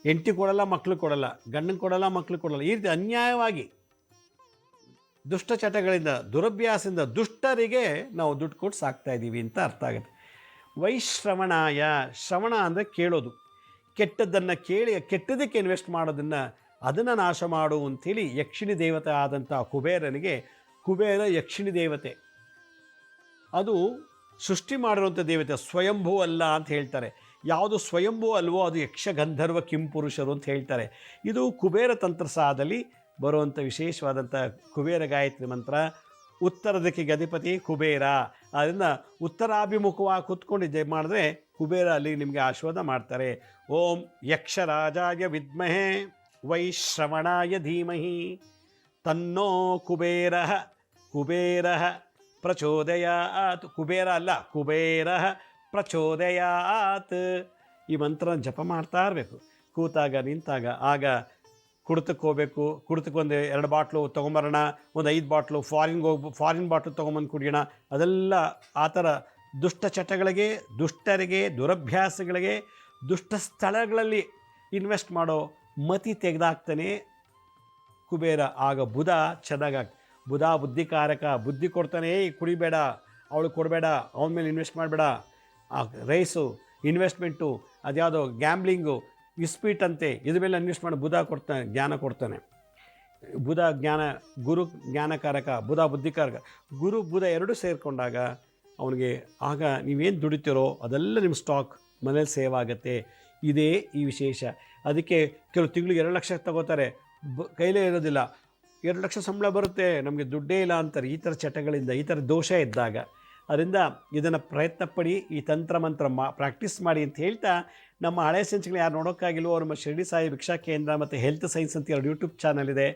ಹೆಂಡತಿ ಕೊಡಲ್ಲ ಮಕ್ಕಳು ಕೊಡಲ್ಲ, ಗಂಡನ ಕೊಡಲ್ಲ ಮಕ್ಕಳು ಕೊಡಲ್ಲ. ಈ ರೀತಿ ಅನ್ಯಾಯವಾಗಿ ದುಷ್ಟ ಚಟಗಳಿಂದ, ದುರಭ್ಯಾಸದಿಂದ ದುಷ್ಟರಿಗೆ ನಾವು ದುಡ್ಡು ಕೊಟ್ಟು ಸಾಕ್ತಾ ಇದ್ದೀವಿ ಅಂತ ಅರ್ಥ ಆಗುತ್ತೆ. ವೈಶ್ರವಣಾಯ. ಶ್ರವಣ ಅಂದರೆ ಕೇಳೋದು. ಕೆಟ್ಟದ್ದನ್ನು ಕೇಳಿ, ಕೆಟ್ಟದಕ್ಕೆ ಇನ್ವೆಸ್ಟ್ ಮಾಡೋದನ್ನು ಅದನ್ನು ನಾಶ ಮಾಡು ಅಂಥೇಳಿ ಯಕ್ಷಿಣಿ ದೇವತೆ ಆದಂಥ ಕುಬೇರನಿಗೆ ಕುಬೇರ ಯಕ್ಷಿಣಿ ದೇವತೆ. ಅದು ಸೃಷ್ಟಿ ಮಾಡಿರುವಂಥ ದೇವತೆ, ಸ್ವಯಂಭೂ ಅಲ್ಲ ಅಂತ ಹೇಳ್ತಾರೆ. ಯಾವುದು ಸ್ವಯಂಭೂ ಅಲ್ವೋ ಅದು ಯಕ್ಷ ಗಂಧರ್ವ ಕಿಂಪುರುಷರು ಅಂತ ಹೇಳ್ತಾರೆ. ಇದು ಕುಬೇರ ತಂತ್ರಸಾದಲ್ಲಿ ಬರುವಂಥ ವಿಶೇಷವಾದಂಥ ಕುಬೇರ ಗಾಯತ್ರಿ ಮಂತ್ರ ಉತ್ತರ ದಿಕ್ಕಿಗೆ ಅಧಿಪತಿ ಕುಬೇರ. ಆದ್ದರಿಂದ ಉತ್ತರಾಭಿಮುಖವಾಗಿ ಕೂತ್ಕೊಂಡಿದ್ದೆ ಮಾಡಿದ್ರೆ ಕುಬೇರ ಅಲ್ಲಿ ನಿಮಗೆ ಆಶೀರ್ವಾದ ಮಾಡ್ತಾರೆ. ಓಂ ಯಕ್ಷರಾಜಾಯ ವಿದ್ಮಹೇ ವೈಶ್ರವಣಾಯ ಧೀಮಹಿ. ತನ್ನೋ ಕುಬೇರ ಕುಬೇರ ಪ್ರಚೋದಯಾತ್. ಕುಬೇರ ಅಲ್ಲ, ಕುಬೇರ ಪ್ರಚೋದಯಾತ್. ಈ ಮಂತ್ರ ಜಪ ಮಾಡ್ತಾ ಇರಬೇಕು. ಕೂತಾಗ ನಿಂತಾಗ ಆಗ ಕುಡ್ತಕ್ಕೆ ಹೋಗ್ಬೇಕು, ಕುಡ್ತಕ್ಕೆ ಒಂದು ಎರಡು ಬಾಟ್ಲು ತೊಗೊಂಬರೋಣ, ಒಂದು ಐದು ಬಾಟ್ಲು ಫಾರಿನ್ಗೆ ಹೋಗ್ಬ ಫಾರಿನ್ ಬಾಟ್ಲು ತೊಗೊಂಬಂದು ಕುಡಿಯೋಣ. ಅದೆಲ್ಲ ಆ ಥರ ದುಷ್ಟ ಚಟಗಳಿಗೆ, ದುಷ್ಟರಿಗೆ, ದುರಭ್ಯಾಸಗಳಿಗೆ, ದುಷ್ಟ ಸ್ಥಳಗಳಲ್ಲಿ ಇನ್ವೆಸ್ಟ್ ಮಾಡೋ ಮತಿ ತೆಗೆದಾಕ್ತಾನೆ ಕುಬೇರ. ಆಗ ಬುಧ ಚೆನ್ನಾಗಿ ಬುಧ ಬುದ್ಧಿಕಾರಕ, ಬುದ್ಧಿ ಕೊಡ್ತಾನೆ, ಏಯ್, ಕುಡಿಬೇಡ, ಅವಳು ಕೊಡಬೇಡ, ಅವನ ಮೇಲೆ ಇನ್ವೆಸ್ಟ್ ಮಾಡಬೇಡ. ಆ ರೈಸು, ಇನ್ವೆಸ್ಟ್ಮೆಂಟು, ಅದ್ಯಾವುದೋ ಗ್ಯಾಮ್ಲಿಂಗು ಇಸ್ಪೀಟ್ ಅಂತೆ, ಇದ್ರ ಮೇಲೆ ಅನ್ವೇಷಣೆ ಮಾಡಿ ಬುಧ ಕೊಡ್ತಾನೆ ಜ್ಞಾನ ಕೊಡ್ತಾನೆ. ಬುಧ ಜ್ಞಾನ, ಗುರು ಜ್ಞಾನಕಾರಕ, ಬುಧ ಬುದ್ಧಿಕಾರಕ, ಗುರು ಬುಧ ಎರಡೂ ಸೇರಿಕೊಂಡಾಗ ಅವನಿಗೆ, ಆಗ ನೀವೇನು ದುಡಿತೀರೋ ಅದೆಲ್ಲ ನಿಮ್ಮ ಸ್ಟಾಕ್ ಮನೇಲಿ ಸೇವ್ ಆಗುತ್ತೆ, ಇದೇ ಈ ವಿಶೇಷ. ಅದಕ್ಕೆ ಕೆಲವು ತಿಂಗಳಿಗೆ ಎರಡು ಲಕ್ಷ ತಗೋತಾರೆ, ಬ, ಕೈಲೇ ಇರೋದಿಲ್ಲ. ಎರಡು ಲಕ್ಷ ಸಂಬಳ ಬರುತ್ತೆ, ನಮಗೆ ದುಡ್ಡೇ ಇಲ್ಲ ಅಂತಾರೆ, ಈ ಥರ ಚಟಗಳಿಂದ, ಈ ಥರ ದೋಷ ಇದ್ದಾಗ. ಅದರಿಂದ ಇದನ್ನು ಪ್ರಯತ್ನ ಪಡಿ ಈ ತಂತ್ರ ಮಂತ್ರ ಮಾ ಪ್ರಾಕ್ಟೀಸ್ ಮಾಡಿ ಅಂತ ಹೇಳ್ತಾ ನಮ್ಮ ಹಳೆ ಸಂಚಿಗಳು ಯಾರು ನೋಡೋಕ್ಕಾಗಿಲ್ವೋ ನಮ್ಮ ಶಿರಡಿ ಸಾಯಿ ಭಿಕ್ಷಾ ಕೇಂದ್ರ ಮತ್ತು ಹೆಲ್ತ್ ಸೈನ್ಸ್ ಅಂತ ಎರಡು ಯೂಟ್ಯೂಬ್ ಚಾನಲ್ ಇದೆ.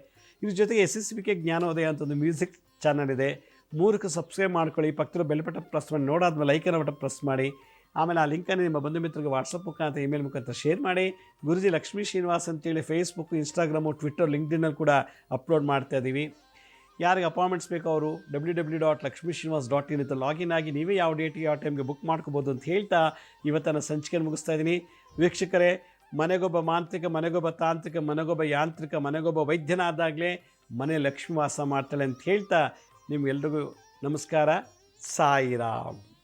ಇದ್ರ ಜೊತೆಗೆ ಎಸ್ ಎಸ್ ಬಿ ಕೆ ಜ್ಞಾನೋದಯ ಅಂತ ಒಂದು ಮ್ಯೂಸಿಕ್ ಚಾನಲ್ ಇದೆ. ಮೂರಕ್ಕೆ ಸಬ್ಸ್ಕ್ರೈಬ್ ಮಾಡ್ಕೊಳ್ಳಿ. ಪಕ್ಕದ ಬೆಲ್ ಬಟನ್ ಪ್ರೆಸ್ ಮಾಡಿ. ನೋಡಾದ್ಮೇಲೆ ಲೈಕನ್ನು ಬಟನ್ ಪ್ರೆಸ್ ಮಾಡಿ. ಆಮೇಲೆ ಆ ಲಿಂಕನ್ನು ನಿಮ್ಮ ಬಂಧು ಮಿತ್ರರಿಗೆ ವಾಟ್ಸಪ್ ಮುಖಾಂತರ ಇಮೇಲ್ ಮುಖಾಂತರ ಶೇರ್ ಮಾಡಿ. ಗುರುಜಿ ಲಕ್ಷ್ಮೀ ಶ್ರೀನಿವಾಸ್ ಅಂತೇಳಿ ಫೇಸ್ಬುಕ್ ಇನ್ಸ್ಟಾಗ್ರಾಮು ಟ್ವಿಟ್ಟರ್ ಲಿಂಕ್ಡಿನಲ್ಲಿ ಕೂಡ ಅಪ್ಲೋಡ್ ಮಾಡ್ತಾ ಇದ್ದೀವಿ ಯಾರಿಗೆ ಅಪಾಯಿಂಟ್ಮೆಂಟ್ಸ್ ಬೇಕು ಅವರು? W W dot Lakshmi Srinivas dot in ಅಂತ ಲಾಗಿನ್ ಆಗಿ ನೀವೇ ಯಾವ ಡೇಟಿಗೆ ಯಾವ ಟೈಮ್ಗೆ ಬುಕ್ ಮಾಡ್ಕೋಬೋದು ಅಂತ ಹೇಳ್ತಾ ಇವತ್ತನ್ನು ಸಂಚಿಕೆಯನ್ನು ಮುಗಿಸ್ತಾ ಇದ್ದೀನಿ. ವೀಕ್ಷಕರೇ, ಮನೆಗೊಬ್ಬ ಮಾಂತ್ರಿಕ, ಮನೆಗೊಬ್ಬ ತಾಂತ್ರಿಕ, ಮನೆಗೊಬ್ಬ ಯಾಂತ್ರಿಕ, ಮನೆಗೊಬ್ಬ ವೈದ್ಯನಾದಾಗಲೇ ಮನೆ ಲಕ್ಷ್ಮೀ ವಾಸ ಮಾಡ್ತಾಳೆ ಅಂತ ಹೇಳ್ತಾ ನಿಮ್ಗೆಲ್ರಿಗೂ ನಮಸ್ಕಾರ. ಸಾಯಿರಾಮ್.